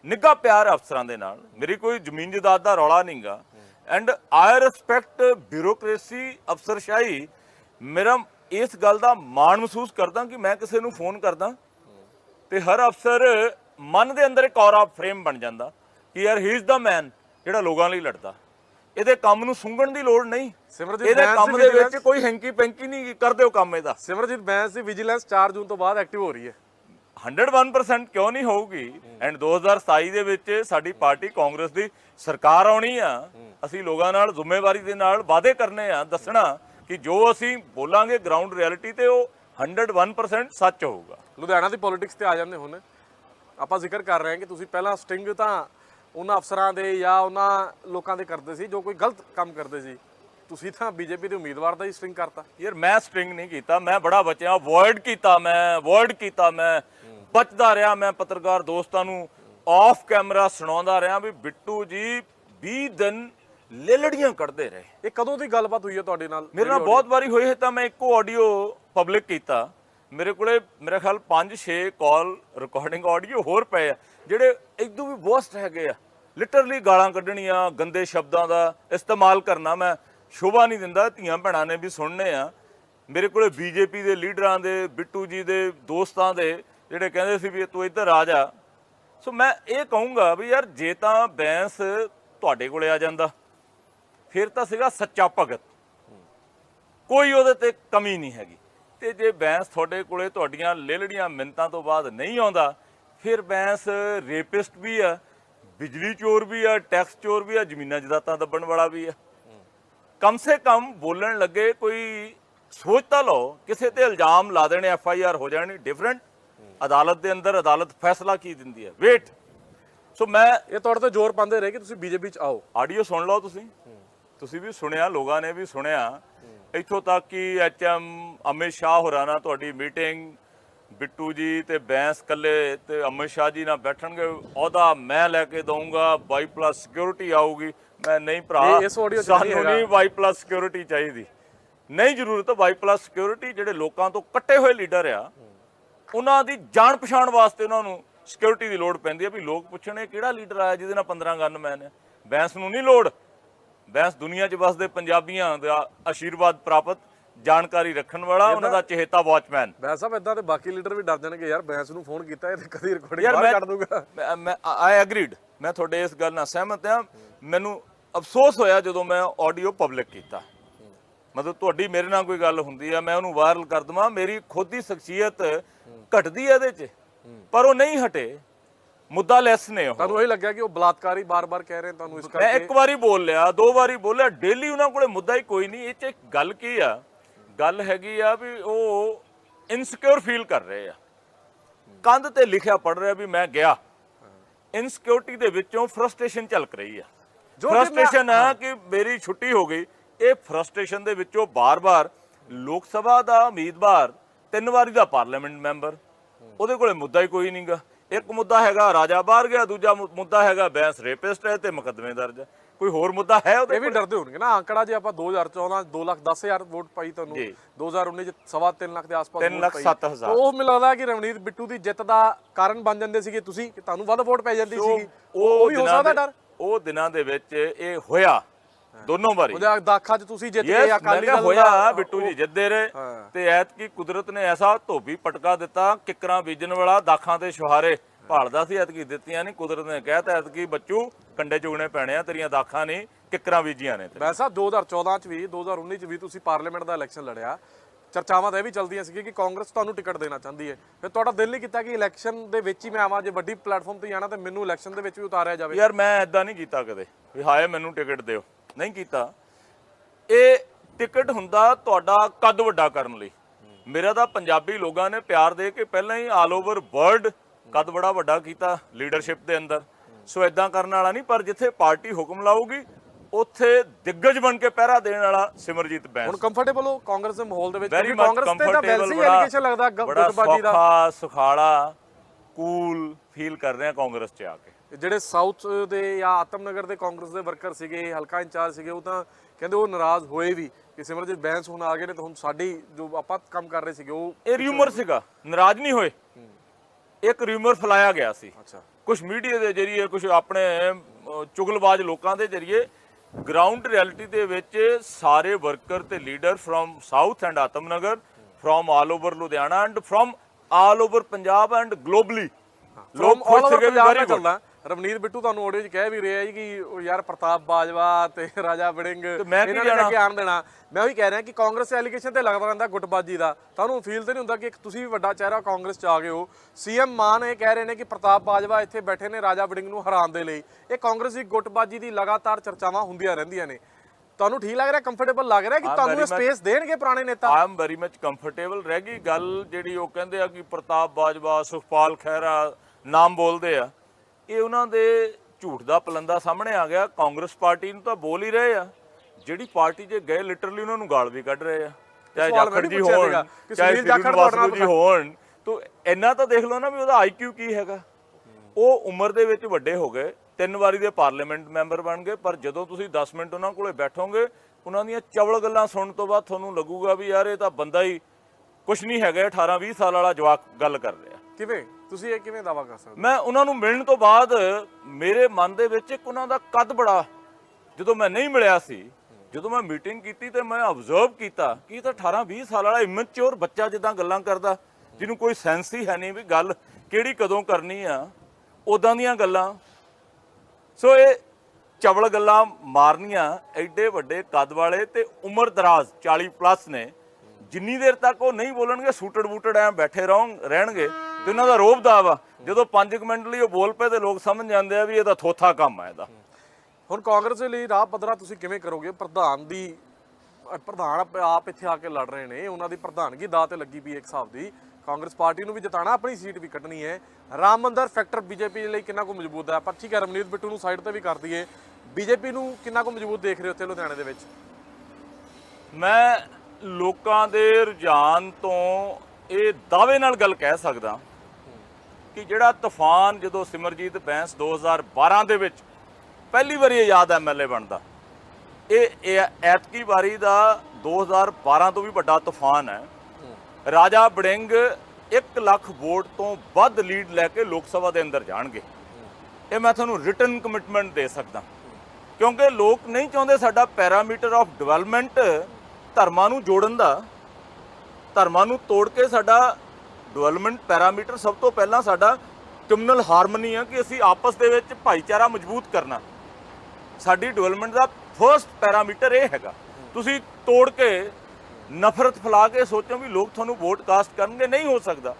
ਨਿੱਘਾ ਪਿਆਰ ਅਫਸਰਾਂ ਦੇ ਨਾਲ। ਮੇਰੀ ਕੋਈ ਜ਼ਮੀਨ ਜਾਇਦਾਦ ਦਾ ਰੌਲਾ ਨਹੀਂਗਾ। ਐਂਡ ਆਈ ਰਿਸਪੈਕਟ ਬਿਊਰੋਕ੍ਰੇਸੀ ਅਫਸਰਸ਼ਾਹੀ। ਮੇਰਾ ਇਸ ਗੱਲ ਦਾ ਮਾਣ ਮਹਿਸੂਸ ਕਰਦਾ ਕਿ ਮੈਂ ਕਿਸੇ ਨੂੰ ਫੋਨ ਕਰਦਾ। ਤੇ ਹਰ ਅਫਸਰ ਮਨ ਦੇ ਅੰਦਰ ਇੱਕ ਔਰਾ ਫਰੇਮ ਬਣ ਜਾਂਦਾ ਕਿ ਯਾਰ ਹੀ ਇਜ਼ ਦਾ ਮੈਨ ਜਿਹੜਾ ਲੋਕਾਂ ਲਈ ਲੜਦਾ। ਇਹਦੇ ਕੰਮ ਨੂੰ ਸੁੰਘਣ ਦੀ ਲੋੜ ਨਹੀਂ। ਸਿਮਰਜੀਤ ਇਹਦੇ ਕੰਮ ਦੀ ਵਿੱਚ ਕੋਈ ਹੈਂਕੀ ਪੈਂਕੀ ਨਹੀਂ ਕਰ ਦਿਓ ਕੰਮ ਇਹਦਾ। ਸਿਮਰਜੀਤ ਬੈਂਸ ਦੀ ਵਿਜੀਲੈਂਸ 4 ਜੂਨ ਤੋਂ ਬਾਅਦ ਐਕਟਿਵ ਹੋ ਰਹੀ ਹੈ। 101% ਕਿਉਂ ਨਹੀਂ ਹੋਊਗੀ? ਐਂਡ 2027 ਦੇ ਵਿੱਚ ਸਾਡੀ ਪਾਰਟੀ ਕਾਂਗਰਸ ਦੀ ਸਰਕਾਰ ਆਉਣੀ ਆ। ਅਸੀਂ ਲੋਕਾਂ ਨਾਲ ਜ਼ਿੰਮੇਵਾਰੀ ਦੇ ਨਾਲ ਵਾਅਦੇ ਕਰਨੇ ਆ ਦੱਸਣਾ ਕਿ ਜੋ ਅਸੀਂ ਬੋਲਾਂਗੇ ਗਰਾਊਂਡ ਰਿਐਲਿਟੀ ਤੇ ਉਹ 101% ਸੱਚ ਹੋਊਗਾ। ਲੁਧਿਆਣਾ ਦੀ ਪੋਲਿਟਿਕਸ ਤੇ ਆ ਜਾਂਦੇ ਹੁਣ। ਆਪਾਂ ਜ਼ਿਕਰ ਕਰ ਰਹੇ ਹਾਂ ਕਿ ਤੁਸੀਂ ਪਹਿਲਾਂ ਸਟਿੰਗ ਤਾਂ ਉਹਨਾਂ ਅਫਸਰਾਂ ਦੇ ਜਾਂ ਉਹਨਾਂ ਲੋਕਾਂ ਦੇ ਕਰਦੇ ਸੀ ਜੋ ਕੋਈ ਗਲਤ ਕੰਮ ਕਰਦੇ ਸੀ। ਤੁਸੀਂ ਤਾਂ ਬੀਜੇਪੀ ਦੇ ਉਮੀਦਵਾਰ ਦਾ ਹੀ ਸਟਿੰਗ ਕਰਤਾ। ਯਾਰ ਮੈਂ ਸਟ੍ਰਿੰਗ ਨਹੀਂ ਕੀਤਾ ਮੈਂ ਬੜਾ ਬਚਿਆ ਅਵੋਇਡ ਕੀਤਾ ਮੈਂ ਅਵੋਇਡ ਕੀਤਾ ਮੈਂ। ਬਚਦਾ ਰਿਹਾ ਮੈਂ ਪੱਤਰਕਾਰ ਦੋਸਤਾਂ ਨੂੰ ਆਫ ਕੈਮਰਾ ਸੁਣਾਉਂਦਾ ਰਿਹਾ ਵੀ ਬਿੱਟੂ ਜੀ 20 ਦਿਨ ਲੇਲੜੀਆਂ ਕੱਢਦੇ ਰਹੇ। ਇਹ ਕਦੋਂ ਦੀ ਗੱਲਬਾਤ ਹੋਈ ਹੈ ਤੁਹਾਡੇ ਨਾਲ? ਮੇਰੇ ਨਾਲ ਬਹੁਤ ਵਾਰੀ ਹੋਈ ਹੈ ਤਾਂ ਮੈਂ ਇੱਕੋ ਆਡੀਓ ਪਬਲਿਕ ਕੀਤਾ, ਮੇਰੇ ਕੋਲੇ ਮੇਰੇ ਖਿਆਲ 5-6 ਕਾਲ ਰਿਕਾਰਡਿੰਗ ਆਡੀਓ ਹੋਰ ਪਏ ਆ, ਜਿਹੜੇ ਇਦੋਂ ਵੀ ਵਰਸਟ ਹੈਗੇ ਆ। ਲਿਟਰਲੀ ਗਾਲਾਂ ਕੱਢਣੀਆਂ, ਗੰਦੇ ਸ਼ਬਦਾਂ ਦਾ ਇਸਤੇਮਾਲ ਕਰਨਾ ਮੈਂ ਸ਼ੋਭਾ ਨਹੀਂ ਦਿੰਦਾ, ਧੀਆਂ ਭੈਣਾਂ ਨੇ ਵੀ ਸੁਣਨੇ ਆ। ਮੇਰੇ ਕੋਲੇ ਬੀਜੇਪੀ ਦੇ ਲੀਡਰਾਂ ਦੇ, ਬਿੱਟੂ ਜੀ ਦੇ ਦੋਸਤਾਂ ਦੇ, ਜਿਹੜੇ ਕਹਿੰਦੇ ਸੀ ਵੀ ਤੂੰ ਇੱਧਰ ਆ ਜਾ। ਸੋ ਮੈਂ ਇਹ ਕਹੂੰਗਾ ਵੀ ਯਾਰ, ਜੇ ਤਾਂ ਬੈਂਸ ਤੁਹਾਡੇ ਕੋਲੇ ਆ ਜਾਂਦਾ, ਫਿਰ ਤਾਂ ਸੀਗਾ ਸੱਚਾ ਭਗਤ। ਕੋਈ ਉਹਦੇ ਤੇ ਕਮੀ ਨਹੀਂ ਹੈਗੀ। ਤੇ ਜੇ ਬੈਂਸ ਤੁਹਾਡੇ ਕੋਲੇ ਤੁਹਾਡੀਆਂ ਲੇਲੜੀਆਂ ਮਿੰਤਾਂ ਤੋਂ ਬਾਅਦ ਨਹੀਂ ਆਉਂਦਾ ਫਿਰ ਬੈਂਸ ਰੇਪਿਸਟ ਵੀ ਆ ਬਿਜਲੀ ਚੋਰ ਵੀ ਆ ਟੈਕਸ ਚੋਰ ਵੀ ਆ ਜ਼ਮੀਨਾਂ ਜਦਾਤਾਂ ਦੱਬਣ ਵਾਲਾ ਵੀ ਆ। ਕਮ ਸੇ ਕਮ ਬੋਲਣ ਲੱਗੇ ਕੋਈ ਸੋਚ ਤਾਂ ਲਓ ਕਿਸੇ ਤੇ ਇਲਜ਼ਾਮ ਲਾ ਦੇਣੇ ਐਫ ਆਈ ਆਰ ਹੋ ਜਾਣੀ ਡਿਫਰੈਂਟ ਅਦਾਲਤ ਦੇ ਅੰਦਰ ਅਦਾਲਤ ਫੈਸਲਾ ਕੀ ਦਿੰਦੀ ਹੈ? ਵੇਟ ਸੋ ਮੈਂ ਇਹ ਤੁਹਾਡੇ ਤੇ ਜ਼ੋਰ ਪਾਉਂਦੇ ਰਹੇ ਕਿ ਤੁਸੀਂ ਬੀਜੇਪੀ ਚ ਆਓ। ਆਡੀਓ ਸੁਣ ਲਓ ਤੁਸੀਂ। ਤੁਸੀਂ ਵੀ ਸੁਣਿਆ ਲੋਕਾਂ ਨੇ ਵੀ ਸੁਣਿਆ। ਇੱਥੋਂ ਤੱਕ ਕਿ ਐਚਐਮ ਅਮਿਤ ਸ਼ਾਹ ਹੋਰਾਂ ਨਾਲ ਤੁਹਾਡੀ ਮੀਟਿੰਗ ਬਿੱਟੂ ਜੀ ਤੇ ਬੈਂਸ ਕੱਲੇ ਤੇ ਅਮਿਤ ਸ਼ਾਹ ਜੀ ਨਾਲ ਬੈਠਣਗੇ ਉਹਦਾ ਮੈਂ ਲੈ ਕੇ ਦਊਂਗਾ ਵਾਈ ਪਲੱਸ ਸਿਕਿਉਰਿਟੀ ਆਊਗੀ। ਮੈਂ ਨਹੀਂ ਭਰਾ ਸਾਨੂੰ। ਨਹੀਂ ਵਾਈ ਪਲੱਸ ਸਿਕਿਉਰਿਟੀ ਚਾਹੀਦੀ। ਨਹੀਂ ਜ਼ਰੂਰਤ ਵਾਈ ਪਲੱਸ ਸਿਕਿਉਰਿਟੀ ਜਿਹੜੇ ਲੋਕਾਂ ਤੋਂ ਕੱਟੇ ਹੋਏ ਲੀਡਰ ਆ ਉਹਨਾਂ ਦੀ ਜਾਣ ਪਛਾਣ ਵਾਸਤੇ ਉਹਨਾਂ ਨੂੰ ਸਿਕਿਉਰਿਟੀ ਦੀ ਲੋੜ ਪੈਂਦੀ ਹੈ ਵੀ ਲੋਕ ਪੁੱਛਣ ਇਹ ਕਿਹੜਾ ਲੀਡਰ ਆਇਆ ਜਿਹਦੇ ਨਾਲ 15 ਗਨਮੈਨ ਹੈ ਬੈਂਸ ਨੂੰ ਨਹੀਂ ਲੋੜ। ਬੈਂਸ ਦੁਨੀਆ 'ਚ ਵਸਦੇ ਪੰਜਾਬੀਆਂ ਦਾ ਆਸ਼ੀਰਵਾਦ ਪ੍ਰਾਪਤ ਜਾਣਕਾਰੀ ਰੱਖਣ ਵਾਲਾ ਉਹਨਾਂ ਦਾ ਚਹੇਤਾ ਵਾਚਮੈਨ। ਬੈਂਸ ਸਾਹਿਬ ਇਦਾਂ ਤੇ ਬਾਕੀ ਲੀਡਰ ਵੀ ਡਰ ਜਾਣਗੇ ਯਾਰ ਬੈਂਸ ਨੂੰ ਫੋਨ ਕੀਤਾ ਇਹ ਤੇ ਕਦੀ ਰਿਕਾਰਡਿੰਗ ਬਾਹਰ ਕੱਢ ਦੂਗਾ ਮੈਂ- ਆਈ ਐਗਰੀਡ ਮੈਂ ਤੁਹਾਡੇ ਇਸ ਗੱਲ ਨਾਲ ਸਹਿਮਤ ਹਾਂ। ਮੈਨੂੰ ਅਫਸੋਸ ਹੋਇਆ ਜਦੋਂ ਮੈਂ ਆਡੀਓ ਪਬਲਿਕ ਕੀਤਾ। ਮਤਲਬ ਤੁਹਾਡੀ ਮੇਰੇ ਨਾਲ ਕੋਈ ਗੱਲ ਹੁੰਦੀ ਆ ਮੈਂ ਉਹਨੂੰ ਵਾਇਰਲ ਕਰ ਦਵਾਂ। ਮੇਰੀ ਖੁਦ ਦੀ ਸ਼ਖਸੀਅਤ ਘਟਦੀ ਹੈ ਇਹਦੇ 'ਚ ਪਰ ਉਹ ਨਹੀਂ ਹਟੇ। ਮੁੱਦਾ ਲੈਸ ਨੇ ਉਹ। ਤੁਹਾਨੂੰ ਇਹ ਲੱਗਿਆ ਕਿ ਉਹ ਬਲਾਤਕਾਰੀ ਬਾਰ-ਬਾਰ ਕਹਿ ਰਹੇ ਤੁਹਾਨੂੰ ਇਸ ਮੈਂ ਕਰਕੇ? ਇੱਕ ਵਾਰੀ ਬੋਲ ਲਿਆ ਦੋ ਵਾਰੀ ਬੋਲਿਆ ਡੇਲੀ ਉਹਨਾਂ ਕੋਲੇ ਮੁੱਦਾ ਹੀ ਕੋਈ ਨਹੀਂ। ਇਹ 'ਚ ਗੱਲ ਕੀ ਆ? ਗੱਲ ਹੈਗੀ ਆ ਵੀ ਉਹ ਇਨਸਿਕਿਉਰ ਫੀਲ ਕਰ ਰਹੇ ਆ। ਕੰਧ ਤੇ ਲਿਖਿਆ ਪੜ ਰਿਹਾ ਵੀ ਮੈਂ ਗਿਆ। ਇਨਸਿਕਿਉਰਿਟੀ ਦੇ ਵਿੱਚੋਂ ਫਰਸਟ੍ਰੇਸ਼ਨ ਝਲਕ ਰਹੀ ਆ। ਮੈਂ- ਫਰਸਟ੍ਰੇਸ਼ਨ ਆ ਕਿ ਮੇਰੀ ਛੁੱਟੀ ਹੋ ਗਈ। ਇਹ ਫਰਸਟ੍ਰੇਸ਼ਨ ਦੇ ਵਿੱਚੋਂ ਬਾਰ-ਬਾਰ ਲੋਕ ਸਭਾ ਦਾ ਉਮੀਦਵਾਰ ਤਿੰਨ ਵਾਰੀ ਦਾ ਪਾਰਲੀਮੈਂਟ ਮੈਂਬਰ ਉਹਦੇ ਕੋਲੇ ਮੁੱਦਾ ਹੀ ਕੋਈ ਨਹੀਂਗਾ ਇੱਕ ਮੁੱਦਾ ਹੈਗਾ ਰਾਜਾ ਬਾਹਰ ਗਿਆ ਦੂਜਾ ਮੁੱਦਾ ਹੈਗਾ ਬੈਂਸ ਰੇਪਿਸਟ ਹੈ ਤੇ ਮੁਕੱਦਮੇ ਦਰਜ ਹੈ ਕੋਈ ਹੋਰ ਮੁੱਦਾ ਹੈ ਉਹਦੇ ਇਹ ਵੀ ਡਰਦੇ ਹੋਣਗੇ ਨਾ ਅੰਕੜਾ ਜੇ ਆਪਾਂ 2014 2 ਲੱਖ 10000 ਵੋਟ ਪਾਈ ਤੁਹਾਨੂੰ ਜੀ। 2019 ਚ ਸਵਾ 3 ਲੱਖ ਦੇ ਆਸ-ਪਾਸ ਤਿੰਨ ਵੋਟ ਲੱਖ ਪਾਈ। ਸੱਤ ਹਜ਼ਾਰ। ਤਾਂ ਉਹ ਮੈਨੂੰ ਲੱਗਦਾ ਕਿ ਰਵਨੀਤ ਬਿੱਟੂ ਦੀ ਜਿੱਤ ਦਾ ਕਾਰਨ ਬਣ ਜਾਂਦੇ ਸੀਗੇ ਤੁਸੀਂ ਕਿ ਤੁਹਾਨੂੰ ਵੱਧ ਵੋਟ ਪੈ ਜਾਂਦੀ ਸੀਗੀ ਉਹ ਵੀ ਹੋ ਸਕਦਾ ਡਰ ਉਹ ਦਿਨਾਂ ਦੇ ਵਿੱਚ ਇਹ ਹੋਇਆ ਦੋਨੋਂ ਵਾਰੀ। ਉਹਦੇ ਦਾਖਾ 'ਚ ਤੁਸੀਂ ਜਿੱਤ ਗਏ ਅਕਾਲੀ ਦਲ ਹੋਇਆ ਬਿੱਟੂ ਜੀ ਜਿੱਦੇ ਰਹੇ। ਤੇ ਐਤਕੀ ਕੁਦਰਤ ਨੇ ਐਸਾ ਧੋਬੀ ਪਟਕਾ ਦਿੱਤਾ ਕਿੱਕਰਾਂ ਬੀਜਣ ਵਾਲਾ ਦਾਖਾਂ ਤੇ ਸ਼ੁਹਾਰੇ ਭਾਲਦਾ ਸੀ ਐਤਕੀ ਦਿੱਤੀਆਂ ਨਹੀਂ ਕੁਦਰਤ ਨੇ ਕਹਿਤਾ ਐਤਕੀ ਬੱਚੂ ਕੰਡੇ ਚੁਗਣੇ ਪੈਣੇ ਆ ਤੇਰੀਆਂ ਦਾਖਾਂ ਨਹੀਂ ਕਿੱਕਰਾਂ ਬੀਜੀਆਂ ਨੇ ਵੈਸੇ ਸਾਹਿਬ 2014 ਚ ਵੀ 2019 ਚ ਵੀ ਤੁਸੀਂ ਪਾਰਲੀਮੈਂਟ ਦਾ ਇਲੈਕਸ਼ਨ ਲੜਿਆ। ਚਰਚਾਵਾਂ ਤਾਂ ਇਹ ਵੀ ਚੱਲਦੀਆਂ ਸੀ ਕਿ ਕਾਂਗਰਸ ਤੁਹਾਨੂੰ ਟਿਕਟ ਦੇਣਾ ਚਾਹੁੰਦੀ ਹੈ। ਫਿਰ ਤੁਹਾਡਾ ਦਿਲ ਨਹੀਂ ਕੀਤਾ ਕਿ ਇਲੈਕਸ਼ਨ ਦੇ ਵਿੱਚ ਹੀ ਮੈਂ ਆਵਾਂ ਜੇ ਵੱਡੀ ਪਲੇਟਫਾਰਮ ਤੇ ਜਾਣਾ ਤੇ ਮੈਨੂੰ ਇਲੈਕਸ਼ਨ ਦੇ ਵਿੱਚ ਵੀ ਉਤਾਰਿਆ ਜਾਵੇ। ਯਾਰ ਮੈਂ ਐਦਾਂ ਨਹੀਂ ਕੀਤਾ ਕਦੇ ਵੀ ਹਾਏ ਮੈਨੂੰ ਟਿਕਟ ਦਿਓ। ਨਹੀਂ ਕੀਤਾ। ਇਹ ਟਿਕਟ ਹੁੰਦਾ ਤੁਹਾਡਾ ਕੱਦ ਵੱਡਾ ਕਰਨ ਲਈ। ਮੇਰਾ ਤਾਂ ਪੰਜਾਬੀ ਲੋਕਾਂ ਨੇ ਪਿਆਰ ਦੇ ਕੇ ਪਹਿਲਾਂ ਹੀ ਆਲ ਓਵਰ ਵਰਲਡ ਕੱਦ ਬੜਾ ਵੱਡਾ ਕੀਤਾ ਲੀਡਰਸ਼ਿਪ ਦੇ ਅੰਦਰ। ਸੋ ਐਦਾਂ ਕਰਨ ਵਾਲਾ ਨਹੀਂ ਪਰ ਜਿੱਥੇ ਪਾਰਟੀ ਹੁਕਮ ਲਾਊਗੀ ਉੱਥੇ ਦਿੱਗਜ ਬਣ ਕੇ ਪਹਿਰਾ ਦੇਣ ਵਾਲਾ ਸਿਮਰਜੀਤ ਬੈਂਸ। ਹੁਣ ਕੰਫਰਟੇਬਲ ਹੋ ਕਾਂਗਰਸ ਦੇ ਮਾਹੌਲ ਦੇ ਵਿੱਚ ਕਿਉਂਕਿ ਕਾਂਗਰਸ ਤੇ ਤਾਂ ਹੀ ਐਲੀਗੇਸ਼ਨ ਲੱਗਦਾ ਗੁੱਟਬਾਜ਼ੀ ਦਾ। ਸੌਖਾ ਸੁਖਾਲਾ ਕੂਲ ਫੀਲ ਕਰ ਰਹੇ ਆ ਕਾਂਗਰਸ 'ਚ ਆ ਕੇ। ਜਿਹੜੇ ਸਾਊਥ ਦੇ ਜਾਂ ਆਤਮਨਗਰ ਦੇ ਕਾਂਗਰਸ ਦੇ ਵਰਕਰ ਸੀਗੇ ਹਲਕਾ ਇੰਚਾਰਜ ਸੀਗੇ ਉਹ ਤਾਂ ਕਹਿੰਦੇ ਉਹ ਨਾਰਾਜ਼ ਹੋਏ ਵੀ ਕਿ ਸਿਮਰਜੀਤ ਬੈਂਸ ਹੁਣ ਆ ਗਏ ਨੇ ਤਾਂ ਹੁਣ ਸਾਡੀ ਜੋ ਆਪਾਂ ਕੰਮ ਕਰ ਰਹੇ ਸੀਗੇ ਉਹ ਇਹ ਰਿਊਮਰ ਸੀਗਾ ਨਾਰਾਜ਼ ਨਹੀਂ ਹੋਏ। ਇੱਕ ਰਿਊਮਰ ਫਲਾਇਆ ਗਿਆ ਸੀ। ਅੱਛਾ। ਕੁਝ ਮੀਡੀਆ ਦੇ ਜਰੀਏ ਕੁਝ ਆਪਣੇ ਚੁਗਲਬਾਜ਼ ਲੋਕਾਂ ਦੇ ਜਰੀਏ ਗਰਾਊਂਡ ਰਿਐਲਿਟੀ ਦੇ ਵਿੱਚ ਸਾਰੇ ਵਰਕਰ ਤੇ leader from South and Atamnagar from all over Ludhiana and from all over Punjab and globally. ਲੋਕ ਖੁਸ਼ ਸੀਗੇ ਵੀ ਵੈਰੀ ਗੁੱਡ ਰਵਨੀਤ ਬਿੱਟੂ ਤੁਹਾਨੂੰ ਆਡੀਓ 'ਚ ਕਹਿ ਵੀ ਰਿਹਾ ਜੀ ਕਿ ਉਹ ਯਾਰ ਪ੍ਰਤਾਪ ਬਾਜਵਾ ਤੇ ਰਾਜਾ ਵੜਿੰਗ ਇਹਨਾਂ ਨੇ? ਕਿ ਆਣ ਦੇਣਾ। ਮੈਂ ਉਹੀ ਕਹਿ ਰਿਹਾ ਕਿ ਕਾਂਗਰਸ ਐਲੀਗੇਸ਼ਨ ਤੇ ਲੱਗਦਾ ਰਹਿੰਦਾ ਗੁੱਟਬਾਜੀ ਦਾ। ਤੁਹਾਨੂੰ ਫੀਲ ਤੇ ਨਹੀਂ ਹੁੰਦਾ ਕਿ ਤੁਸੀਂ ਵੀ ਵੱਡਾ ਚਿਹਰਾ ਕਾਂਗਰਸ 'ਚ ਆ ਗਏ ਹੋ। ਸੀਐਮ ਮਾਨ ਇਹ ਕਹਿ ਰਹੇ ਨੇ ਕਿ ਪ੍ਰਤਾਪ ਬਾਜਵਾ ਇੱਥੇ ਬੈਠੇ ਨੇ ਰਾਜਾ ਵੜਿੰਗ ਨੂੰ ਹਰਾਉਣ ਦੇ ਲਈ। ਇਹ ਕਾਂਗਰਸ ਦੀ ਗੁੱਟਬਾਜੀ ਦੀ ਲਗਾਤਾਰ ਚਰਚਾਵਾਂ ਹੁੰਦੀਆਂ ਰਹਿੰਦੀਆਂ ਨੇ। ਤੁਹਾਨੂੰ ਠੀਕ ਲੱਗ ਰਿਹਾ ਕੰਫਰਟੇਬਲ ਲੱਗ ਰਿਹਾ ਕਿ ਤੁਹਾਨੂੰ ਇਹ ਸਪੇਸ ਦੇਣਗੇ ਪੁਰਾਣੇ ਨੇਤਾ? I am very much comfortable ਰਹਿ ਗਈ। ਗੱਲ ਜਿਹੜੀ ਉਹ ਕਹਿੰਦੇ ਆ ਕਿ ਪ੍ਰਤਾਪ ਬਾਜਵਾ ਸੁਖਪਾਲ ਖਹਿਰਾ ਨਾਮ ਬੋਲਦੇ ਆ ਇਹ ਉਹਨਾਂ ਦੇ ਝੂਠ ਦਾ ਪਲੰਦਾ ਸਾਹਮਣੇ ਆ ਗਿਆ। ਕਾਂਗਰਸ ਪਾਰਟੀ ਨੂੰ ਤਾਂ ਬੋਲ ਹੀ ਰਹੇ ਆ। ਜਿਹੜੀ ਪਾਰਟੀ 'ਚ ਗਏ ਲਿਟਰਲੀ ਉਹਨਾਂ ਨੂੰ ਗਾਲ ਵੀ ਕੱਢ ਰਹੇ ਆ। ਚਾਹੇ ਜਾਖੜ ਜੀ ਹੋਣ ਚਾਹੇ ਜਾਖੜ ਨਾਲ ਜੀ ਹੋਣ ਤੋ ਇੰਨਾ ਤਾਂ ਦੇਖ ਲਓ ਨਾ ਵੀ ਉਹਦਾ ਆਈਕਿਊ ਕੀ ਹੈਗਾ। ਉਹ ਉਮਰ ਦੇ ਵਿੱਚ ਵੱਡੇ ਹੋ ਗਏ। ਤਿੰਨ ਵਾਰੀ ਦੇ ਪਾਰਲੀਮੈਂਟ ਮੈਂਬਰ ਬਣ ਗਏ ਪਰ ਜਦੋਂ ਤੁਸੀਂ 10 ਮਿੰਟ ਉਹਨਾਂ ਕੋਲੇ ਬੈਠੋਗੇ ਉਹਨਾਂ ਦੀਆਂ ਚਵਲ ਗੱਲਾਂ ਸੁਣਨ ਤੋਂ ਬਾਅਦ ਤੁਹਾਨੂੰ ਲੱਗੂਗਾ ਵੀ ਯਾਰ ਇਹ ਤਾਂ ਬੰਦਾ ਹੀ ਕੁਝ ਨਹੀਂ ਹੈਗਾ 18 20 ਸਾਲ ਵਾਲਾ ਜਵਾਕ ਗੱਲ ਕਰ ਰਿਹਾ। ਕਿਵੇਂ? ਤੁਸੀਂ ਇਹ ਕਿਵੇਂ ਦਾਵਾ ਕਰ ਸਕਦੇ ਮੈਂ ਉਹਨਾਂ ਨੂੰ ਮਿਲਣ ਤੋਂ ਬਾਅਦ ਮੇਰੇ ਮਨ ਦੇ ਵਿੱਚ ਇੱਕ ਉਹਨਾਂ ਦਾ ਕੱਦ ਬੜਾ ਜਦੋਂ ਮੈਂ ਨਹੀਂ ਮਿਲਿਆ ਸੀ ਜਦੋਂ ਮੈਂ ਮੀਟਿੰਗ ਕੀਤੀ ਤੇ ਮੈਂ ਆਬਜ਼ਰਵ ਕੀਤਾ ਕਿ ਇਹ ਤਾਂ 18 20 ਸਾਲ ਵਾਲਾ ਇਮੈਚੁਰ ਬੱਚਾ ਜਿੱਦਾਂ ਗੱਲਾਂ ਕਰਦਾ ਜਿਹਨੂੰ ਕੋਈ ਸੈਂਸ ਹੀ ਹੈ ਨਹੀਂ ਵੀ ਗੱਲ ਕਿਹੜੀ ਕਦੋਂ ਕਰਨੀ ਆ ਉਦਾਂ ਦੀਆਂ ਗੱਲਾਂ। ਸੋ ਇਹ ਚਵਲ ਗੱਲਾਂ ਮਾਰਨੀਆਂ ਐਡੇ ਵੱਡੇ ਕੱਦ ਵਾਲੇ ਤੇ ਉਮਰ ਦਰਾਜ਼ 40 ਪਲੱਸ ਨੇ। ਜਿੰਨੀ ਦੇਰ ਤੱਕ ਉਹ ਨਹੀਂ ਬੋਲਣਗੇ, ਸੂਟੜ ਬੂਟੜ ਐ ਬੈਠੇ ਰਹਣ ਰਹਿਣਗੇ ਤੇ ਉਹਨਾਂ ਦਾ ਰੋਬ ਦਾ ਵਾ ਜਦੋਂ 5 ਮਿੰਟ ਲਈ ਉਹ ਬੋਲ ਪਏ ਤੇ ਲੋਕ ਸਮਝ ਜਾਂਦੇ ਆ ਵੀ ਇਹਦਾ ਥੋਥਾ ਕੰਮ ਆ ਇਹਦਾ। ਹੁਣ ਕਾਂਗਰਸ ਦੇ ਲਈ ਰਾਹ ਪੱਧਰਾ ਤੁਸੀਂ ਕਿਵੇਂ ਕਰੋਗੇ? ਪ੍ਰਧਾਨ ਦੀ ਪ੍ਰਧਾਨ ਆਪ- ਇੱਥੇ ਆ ਕੇ ਲੜ ਰਹੇ ਨੇ, ਉਹਨਾਂ ਦੀ ਪ੍ਰਧਾਨਗੀ ਦਾ ਤੇ ਲੱਗੀ ਵੀ ਇੱਕ ਹਿਸਾਬ ਦੀ। ਕਾਂਗਰਸ ਪਾਰਟੀ ਨੂੰ ਵੀ ਜਿਤਾਣਾ ਆਪਣੀ ਸੀਟ ਵੀ ਕੱਢਣੀ ਹੈ। ਰਾਮ ਮੰਦਰ ਫੈਕਟਰ ਬੀਜੇਪੀ ਲਈ ਕਿੰਨਾ ਕੁ ਮਜ਼ਬੂਤ ਹੈ? ਪਰ ਠੀਕ ਹੈ, ਰਮਨੀਤ ਬਿੱਟੂ ਨੂੰ ਸਾਈਡ ਤੇ ਵੀ ਕਰ ਦਈਏ। ਬੀਜੇਪੀ ਨੂੰ ਕਿੰਨਾ ਕੁ ਮਜ਼ਬੂਤ ਦੇਖ ਰਹੇ ਹੋ ਉੱਥੇ ਲੁਧਿਆਣੇ ਦੇ ਵਿੱਚ? ਮੈਂ ਲੋਕਾਂ ਦੇ ਰੁਝਾਨ ਤੋਂ ਇਹ ਦਾਅਵੇ ਨਾਲ ਗੱਲ ਕਹਿ ਸਕਦਾ ਕਿ ਜਿਹੜਾ ਤੂਫਾਨ ਜਦੋਂ ਸਿਮਰਜੀਤ ਬੈਂਸ 2012 ਦੇ ਵਿੱਚ ਪਹਿਲੀ ਵਾਰੀ ਆਜ਼ਾਦ ਐਮਐਲਏ ਬਣਦਾ, ਇਹ ਐਤਕੀ ਵਾਰੀ ਦਾ 2012 ਤੋਂ ਵੀ ਵੱਡਾ ਤੂਫਾਨ ਹੈ। ਰਾਜਾ ਬੜਿੰਗ 1 ਲੱਖ ਵੋਟ ਤੋਂ ਵੱਧ ਲੀਡ ਲੈ ਕੇ ਲੋਕ ਸਭਾ ਦੇ ਅੰਦਰ ਜਾਣਗੇ। ਇਹ ਮੈਂ ਤੁਹਾਨੂੰ ਰਿਟਨ ਕਮਿਟਮੈਂਟ ਦੇ ਸਕਦਾ। ਕਿਉਂਕਿ ਲੋਕ ਨਹੀਂ ਚਾਹੁੰਦੇ ਸਾਡਾ ਪੈਰਾਮੀਟਰ ਆਫ ਡਿਵੈਲਪਮੈਂਟ ਧਰਮਾਂ ਨੂੰ ਜੋੜਨ ਦਾ। ਧਰਮਾਂ ਨੂੰ ਤੋੜ ਕੇ ਸਾਡਾ ਡਿਵੈਲਪਮੈਂਟ ਪੈਰਾਮੀਟਰ ਸਭ ਤੋਂ ਪਹਿਲਾਂ ਸਾਡਾ ਕਮਿਊਨਲ ਹਾਰਮਨੀ ਆ ਕਿ ਅਸੀਂ ਆਪਸ ਦੇ ਵਿੱਚ ਭਾਈਚਾਰਾ ਮਜ਼ਬੂਤ ਕਰਨਾ। ਸਾਡੀ ਡਿਵੈਲਪਮੈਂਟ ਦਾ ਫਰਸਟ ਪੈਰਾਮੀਟਰ ਇਹ ਹੈਗਾ। ਤੁਸੀਂ ਤੋੜ ਕੇ ਨਫ਼ਰਤ ਫੈਲਾ ਕੇ ਸੋਚੋ ਵੀ ਲੋਕ ਤੁਹਾਨੂੰ ਵੋਟ ਕਾਸਟ ਕਰਨਗੇ, ਨਹੀਂ ਹੋ ਸਕਦਾ।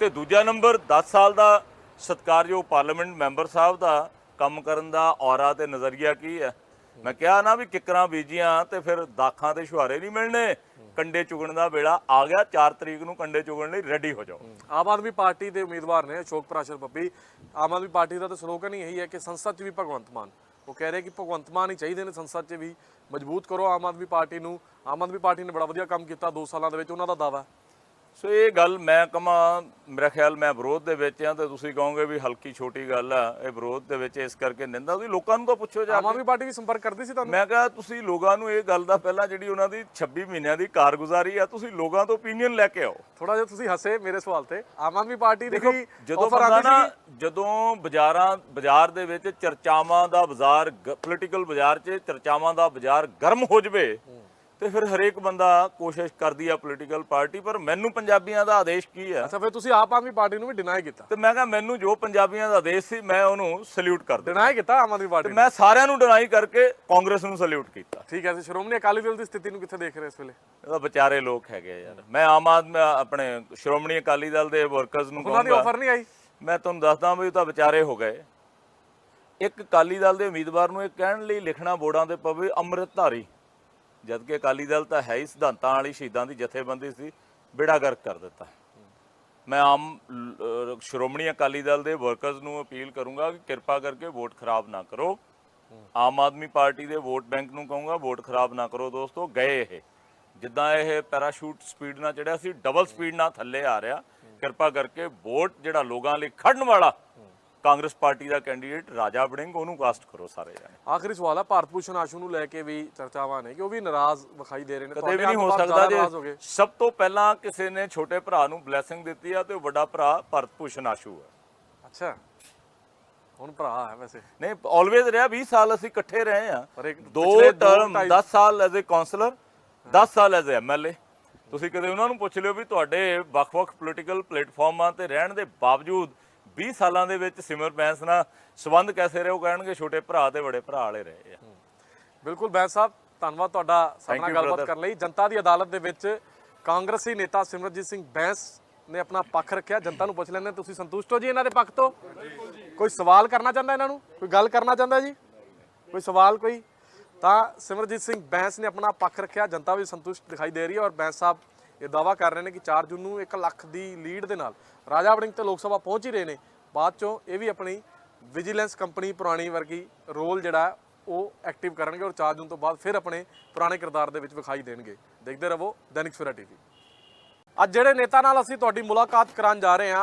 ਤੇ ਦੂਜਾ ਨੰਬਰ 10 ਸਾਲ ਦਾ ਸਤਿਕਾਰਯੋਗ ਪਾਰਲੀਮੈਂਟ ਮੈਂਬਰ ਸਾਹਿਬ ਦਾ ਕੰਮ ਕਰਨ ਦਾ ਔਰਾ ਤੇ ਨਜ਼ਰੀਆ ਕੀ ਹੈ? ਮੈਂ ਕਿਹਾ ਨਾ ਵੀ ਕਿਕਰਾਂ ਬੀਜੀਆਂ ਤੇ ਫਿਰ ਦਾਖਾਂ ਤੇ ਸ਼ੁਹਾਰੇ ਨਹੀਂ ਮਿਲਣੇ। ਕੰਡੇ ਚੁਗਣ ਦਾ ਵੇਲਾ ਆ ਗਿਆ 4 ਤਰੀਕ ਨੂੰ ਕੰਡੇ ਚੁਗਣ ਲਈ ਰੈਡੀ ਹੋ ਜਾਓ। ਆਮ ਆਦਮੀ ਪਾਰਟੀ ਦੇ ਉਮੀਦਵਾਰ ਨੇ ਅਸ਼ੋਕ ਪ੍ਰਾਸ਼ਰ ਪੱਪੀ ਆਮ ਆਦਮੀ ਪਾਰਟੀ ਦਾ ਤਾਂ ਸਲੋਗਨ ਹੀ ਇਹੀ ਹੈ ਕਿ ਸੰਸਦ 'ਚ ਵੀ ਭਗਵੰਤ ਮਾਨ। ਉਹ ਕਹਿ ਰਹੇ ਕਿ ਭਗਵੰਤ ਮਾਨ ਹੀ ਚਾਹੀਦੇ ਨੇ ਸੰਸਦ 'ਚ ਵੀ ਮਜ਼ਬੂਤ ਕਰੋ ਆਮ ਆਦਮੀ ਪਾਰਟੀ ਨੂੰ। ਆਮ ਆਦਮੀ ਪਾਰਟੀ ਨੇ ਬੜਾ ਵਧੀਆ ਕੰਮ ਕੀਤਾ 2 ਸਾਲਾਂ ਦੇ ਵਿੱਚ, ਉਹਨਾਂ ਦਾ ਦਾਵਾ ਸੋ ਇਹ ਗੱਲ ਮੈਂ ਕਹਾਂ ਮੇਰਾ ਖਿਆਲ ਮੈਂ ਵਿਰੋਧ ਦੇ ਵਿੱਚ ਆ ਤੇ ਤੁਸੀਂ ਕਹੋਗੇ ਵੀ ਹਲਕੀ ਛੋਟੀ ਗੱਲ ਆ ਇਹ ਵਿਰੋਧ ਦੇ ਵਿੱਚ ਇਸ ਕਰਕੇ ਨਿੰਦਾ ਤੁਸੀਂ ਲੋਕਾਂ ਨੂੰ ਤਾਂ ਪੁੱਛੋ ਜਾ ਆਮ ਆਦਮੀ ਪਾਰਟੀ ਵੀ ਸੰਪਰਕ ਕਰਦੀ ਸੀ ਤੁਹਾਨੂੰ? ਮੈਂ ਕਹਾ ਤੁਸੀਂ ਲੋਕਾਂ ਨੂੰ ਇਹ ਗੱਲ ਦਾ ਪਹਿਲਾਂ ਜਿਹੜੀ ਉਹਨਾਂ ਦੀ 26 ਮਹੀਨਿਆਂ ਦੀ ਕਾਰਗੁਜ਼ਾਰੀ ਆ ਤੁਸੀਂ ਲੋਕਾਂ ਤੋਂ ਓਪੀਨੀਅਨ ਲੈ ਕੇ ਆਓ। ਥੋੜਾ ਜਿਹਾ ਤੁਸੀਂ ਹੱਸੇ ਮੇਰੇ ਸਵਾਲ ਤੇ। ਆਮ ਆਦਮੀ ਪਾਰਟੀ ਦੀ ਵੀ ਜਦੋਂ ਬੰਦਾ ਨਾ ਸੀ ਜਦੋਂ ਬਾਜ਼ਾਰਾਂ ਬਾਜ਼ਾਰ ਦੇ ਵਿੱਚ ਚਰਚਾਵਾਂ ਦਾ ਬਾਜ਼ਾਰ ਪੋਲੀਟੀਕਲ ਬਾਜ਼ਾਰ 'ਚ ਚਰਚਾਵਾਂ ਦਾ ਬਾਜ਼ਾਰ ਗਰਮ ਹੋ ਜਵੇ ਤੇ ਫਿਰ ਹਰੇਕ ਬੰਦਾ ਕੋਸ਼ਿਸ਼ ਕਰਦੀ ਆ ਪੋਲੀਟੀਕਲ ਪਾਰਟੀ ਪਰ ਮੈਨੂੰ ਪੰਜਾਬੀਆਂ ਦਾ ਆਦੇਸ਼ ਕੀ ਆ ਅੱਛਾ ਫਿਰ ਤੁਸੀਂ ਆਪ ਆਦਮੀ ਪਾਰਟੀ ਨੂੰ ਵੀ ਡਿਨਾਈ ਕੀਤਾ। ਤੇ ਮੈਂ ਕਿਹਾ ਮੈਨੂੰ ਜੋ ਪੰਜਾਬੀਆਂ ਦਾ ਆਦੇਸ਼ ਸੀ ਮੈਂ ਉਹਨੂੰ ਸਲੂਟ ਕਰਦਾ ਡਿਨਾਈ ਕੀਤਾ ਆਮ ਆਦਮੀ ਪਾਰਟੀ ਤੇ ਨੇ? ਮੈਂ ਸਾਰਿਆਂ ਨੂੰ ਡਿਨਾਈ ਕਰਕੇ ਕਾਂਗਰਸ ਨੂੰ ਸਲੂਟ ਕੀਤਾ। ਠੀਕ ਹੈ ਅਸੀਂ ਸ਼੍ਰੋਮਣੀ ਅਕਾਲੀ ਦਲ ਦੀ ਸਥਿਤੀ ਨੂੰ ਕਿੱਥੇ ਦੇਖ ਰਹੇ ਇਸ ਵੇਲੇ? ਇਹ ਤਾਂ ਵਿਚਾਰੇ ਲੋਕ ਹੈਗੇ ਆ ਯਾਰ। ਮੈਂ ਆਮ ਆਦਮੀ ਆਪਣੇ ਸ਼੍ਰੋਮਣੀ ਅਕਾਲੀ ਦਲ ਦੇ ਵਰਕਰਸ ਨੂੰ ਉਹਨਾਂ ਦੀ ਕਹੂੰਗਾ ਆਫਰ ਨਹੀਂ ਆਈ? ਮੈਂ ਤੁਹਾਨੂੰ ਦੱਸਦਾ ਵੀ ਉਹ ਤਾਂ ਵਿਚਾਰੇ ਹੋ ਗਏ। ਇੱਕ ਅਕਾਲੀ ਦਲ ਦੇ ਉਮੀਦਵਾਰ ਨੂੰ ਇਹ ਕਹਿਣ ਲਈ ਲਿਖਣਾ ਬੋਰਡਾਂ ਤੇ ਪਵੇ ਅੰਮ੍ਰਿਤਧਾਰੀ। ਜਦ ਅਕਾਲੀ ਦਲ ਤਾਂ ਹੈ ਹੀ ਸਿਧਾਂਤਾਂ ਵਾਲੀ, ਸ਼ਹੀਦਾਂ ਦੀ ਜਥੇਬੰਦੀ ਸੀ ਬੇੜਾ ਗਰਕ ਕਰ ਦਿੱਤਾ। ਮੈਂ ਆਮ ਸ਼੍ਰੋਮਣੀ ਅਕਾਲੀ ਦਲ ਦੇ ਵਰਕਰਸ ਨੂੰ ਅਪੀਲ ਕਰੂੰਗਾ ਕਿ ਕਿਰਪਾ ਕਰਕੇ ਵੋਟ ਖਰਾਬ ਨਾ ਕਰੋ। ਆਮ ਆਦਮੀ ਪਾਰਟੀ ਦੇ ਵੋਟ ਬੈਂਕ ਨੂੰ ਕਹੂੰਗਾ, ਵੋਟ ਖਰਾਬ ਨਾ ਕਰੋ ਦੋਸਤੋ, ਗਏ ਇਹ। ਜਿੱਦਾਂ ਇਹ ਪੈਰਾਸ਼ੂਟ ਸਪੀਡ ਨਾਲ ਚੜਿਆ ਸੀ, ਡਬਲ ਸਪੀਡ ਨਾਲ ਥੱਲੇ ਆ ਰਿਹਾ। ਕਿਰਪਾ ਕਰਕੇ ਵੋਟ ਜਿਹੜਾ ਲੋਕਾਂ ਲਈ ਖੜਨ ਵਾਲਾ ਕਾਂਗਰਸ ਪਾਰਟੀ ਦਾ ਕੈਂਡੀਡੇਟ ਰਾਜਾ ਵੜਿੰਗ ਉਹਨੂੰ ਕਾਸਟ ਕਰੋ ਸਾਰੇ ਜਾਣੇ। ਆਖਰੀ ਸਵਾਲ ਹੈ ਭਾਰਤ ਭੂਸ਼ਣ ਆਸ਼ੂ ਨੂੰ ਲੈ ਕੇ ਵੀ ਚਰਚਾਵਾਂ ਨੇ ਕਿ ਉਹ ਵੀ ਨਾਰਾਜ਼ ਵਿਖਾਈ ਦੇ ਰਹੇ ਨੇ ਕਦੇ ਵੀ ਨਹੀਂ ਹੋ ਸਕਦਾ ਜੇ ਸਭ ਤੋਂ ਪਹਿਲਾਂ ਕਿਸੇ ਨੇ ਛੋਟੇ ਭਰਾ ਨੂੰ ਬਲੇਸਿੰਗ ਦਿੱਤੀ ਆ ਤੇ ਉਹ ਵੱਡਾ ਭਰਾ ਭਰਤ ਭੂਸ਼ਣ ਆਸ਼ੂ ਹੈ ਅੱਛਾ ਹੁਣ ਭਰਾ ਹੈ ਵੈਸੇ। ਨਹੀਂ ਆਲਵੇਜ਼ ਰਿਹਾ 20 ਸਾਲ ਅਸੀਂ ਇਕੱਠੇ ਰਹੇ ਆ। ਪਰ ਇੱਕ ਦੋ ਟਰਮ ਢਾਈ- 10 ਸਾਲ ਐਜ਼ ਅ ਕਾਉਂਸਲਰ 10 ਸਾਲ ਐਜ਼ ਅ ਐਮਐਲਏ ਤੁਸੀਂ ਕਦੇ ਉਹਨਾਂ ਨੂੰ ਪੁੱਛ ਲਿਓ ਵੀ ਤੁਹਾਡੇ ਵੱਖ-ਵੱਖ ਪੋਲੀਟੀਕਲ ਪਲੇਟਫਾਰਮਾਂ ਤੇ ਰਹਿਣ ਦੇ ਬਾਵਜੂਦ 20 ਸਾਲਾਂ ਦੇ ਵਿੱਚ ਸਿਮਰ ਬੈਂਸ ਨਾਲ ਸਬੰਧ ਕੈਸੇ ਰਹੇ? ਉਹ ਕਹਿਣਗੇ ਛੋਟੇ ਭਰਾ ਤੇ ਵੱਡੇ ਭਰਾ ਵਾਲੇ ਰਹੇ ਆ। ਬਿਲਕੁਲ ਬੈਂਸ ਸਾਹਿਬ ਧੰਨਵਾਦ ਤੁਹਾਡਾ ਸਾਡੇ ਗੱਲਬਾਤ. ਕਰਨ ਲਈ। ਜਨਤਾ ਦੀ ਅਦਾਲਤ ਦੇ ਵਿੱਚ ਕਾਂਗਰਸੀ ਨੇਤਾ ਸਿਮਰਜੀਤ ਸਿੰਘ ਬੈਂਸ ਨੇ ਆਪਣਾ ਪੱਖ ਰੱਖਿਆ। ਜਨਤਾ ਨੂੰ ਪੁੱਛ ਲੈਂਦੇ ਤੁਸੀਂ ਸੰਤੁਸ਼ਟ ਹੋ ਜੀ ਇਹਨਾਂ ਦੇ ਪੱਖ ਤੋਂ? ਕੋਈ ਸਵਾਲ ਕਰਨਾ ਚਾਹੁੰਦਾ ਇਹਨਾਂ ਨੂੰ? ਕੋਈ ਗੱਲ ਕਰਨਾ ਚਾਹੁੰਦਾ ਜੀ? ਕੋਈ ਸਵਾਲ ਕੋਈ? ਤਾਂ ਸਿਮਰਜੀਤ ਸਿੰਘ ਬੈਂਸ ਨੇ ਆਪਣਾ ਪੱਖ ਰੱਖਿਆ। ਜਨਤਾ ਵੀ ਸੰਤੁਸ਼ਟ ਦਿਖਾਈ ਦੇ ਰਹੀ ਹੈ ਔਰ ਬੈਂਸ ਸਾਹਿਬ ਇਹ ਦਾਵਾ ਕਰ ਰਹੇ ਨੇ ਕਿ 4 ਜੂਨ ਨੂੰ 1 ਲੱਖ ਦੀ ਲੀਡ ਦੇ ਨਾਲ ਰਾਜਾ ਵੜਿੰਗ ਤੇ ਲੋਕ ਸਭਾ ਪਹੁੰਚ ਹੀ ਰਹੇ ਨੇ। ਬਾਅਦ ਚੋਂ ਇਹ ਵੀ ਆਪਣੀ ਵਿਜੀਲੈਂਸ ਕੰਪਨੀ ਪੁਰਾਣੀ ਵਰਗੀ ਰੋਲ ਜਿਹੜਾ ਉਹ ਐਕਟਿਵ ਕਰਨਗੇ ਔਰ 4 ਜੂਨ ਤੋਂ ਬਾਅਦ ਫਿਰ ਆਪਣੇ ਪੁਰਾਣੇ ਕਿਰਦਾਰ ਦੇ ਵਿੱਚ ਵਿਖਾਈ ਦੇਣਗੇ। ਦੇਖਦੇ ਰਹੋ ਦੈਨਿਕ ਸਵੇਰਾ ਟੀਵੀ। ਅੱਜ ਜਿਹੜੇ ਨੇਤਾ ਨਾਲ ਅਸੀਂ ਤੁਹਾਡੀ ਮੁਲਾਕਾਤ ਕਰਾਉਣ ਜਾ ਰਹੇ ਹਾਂ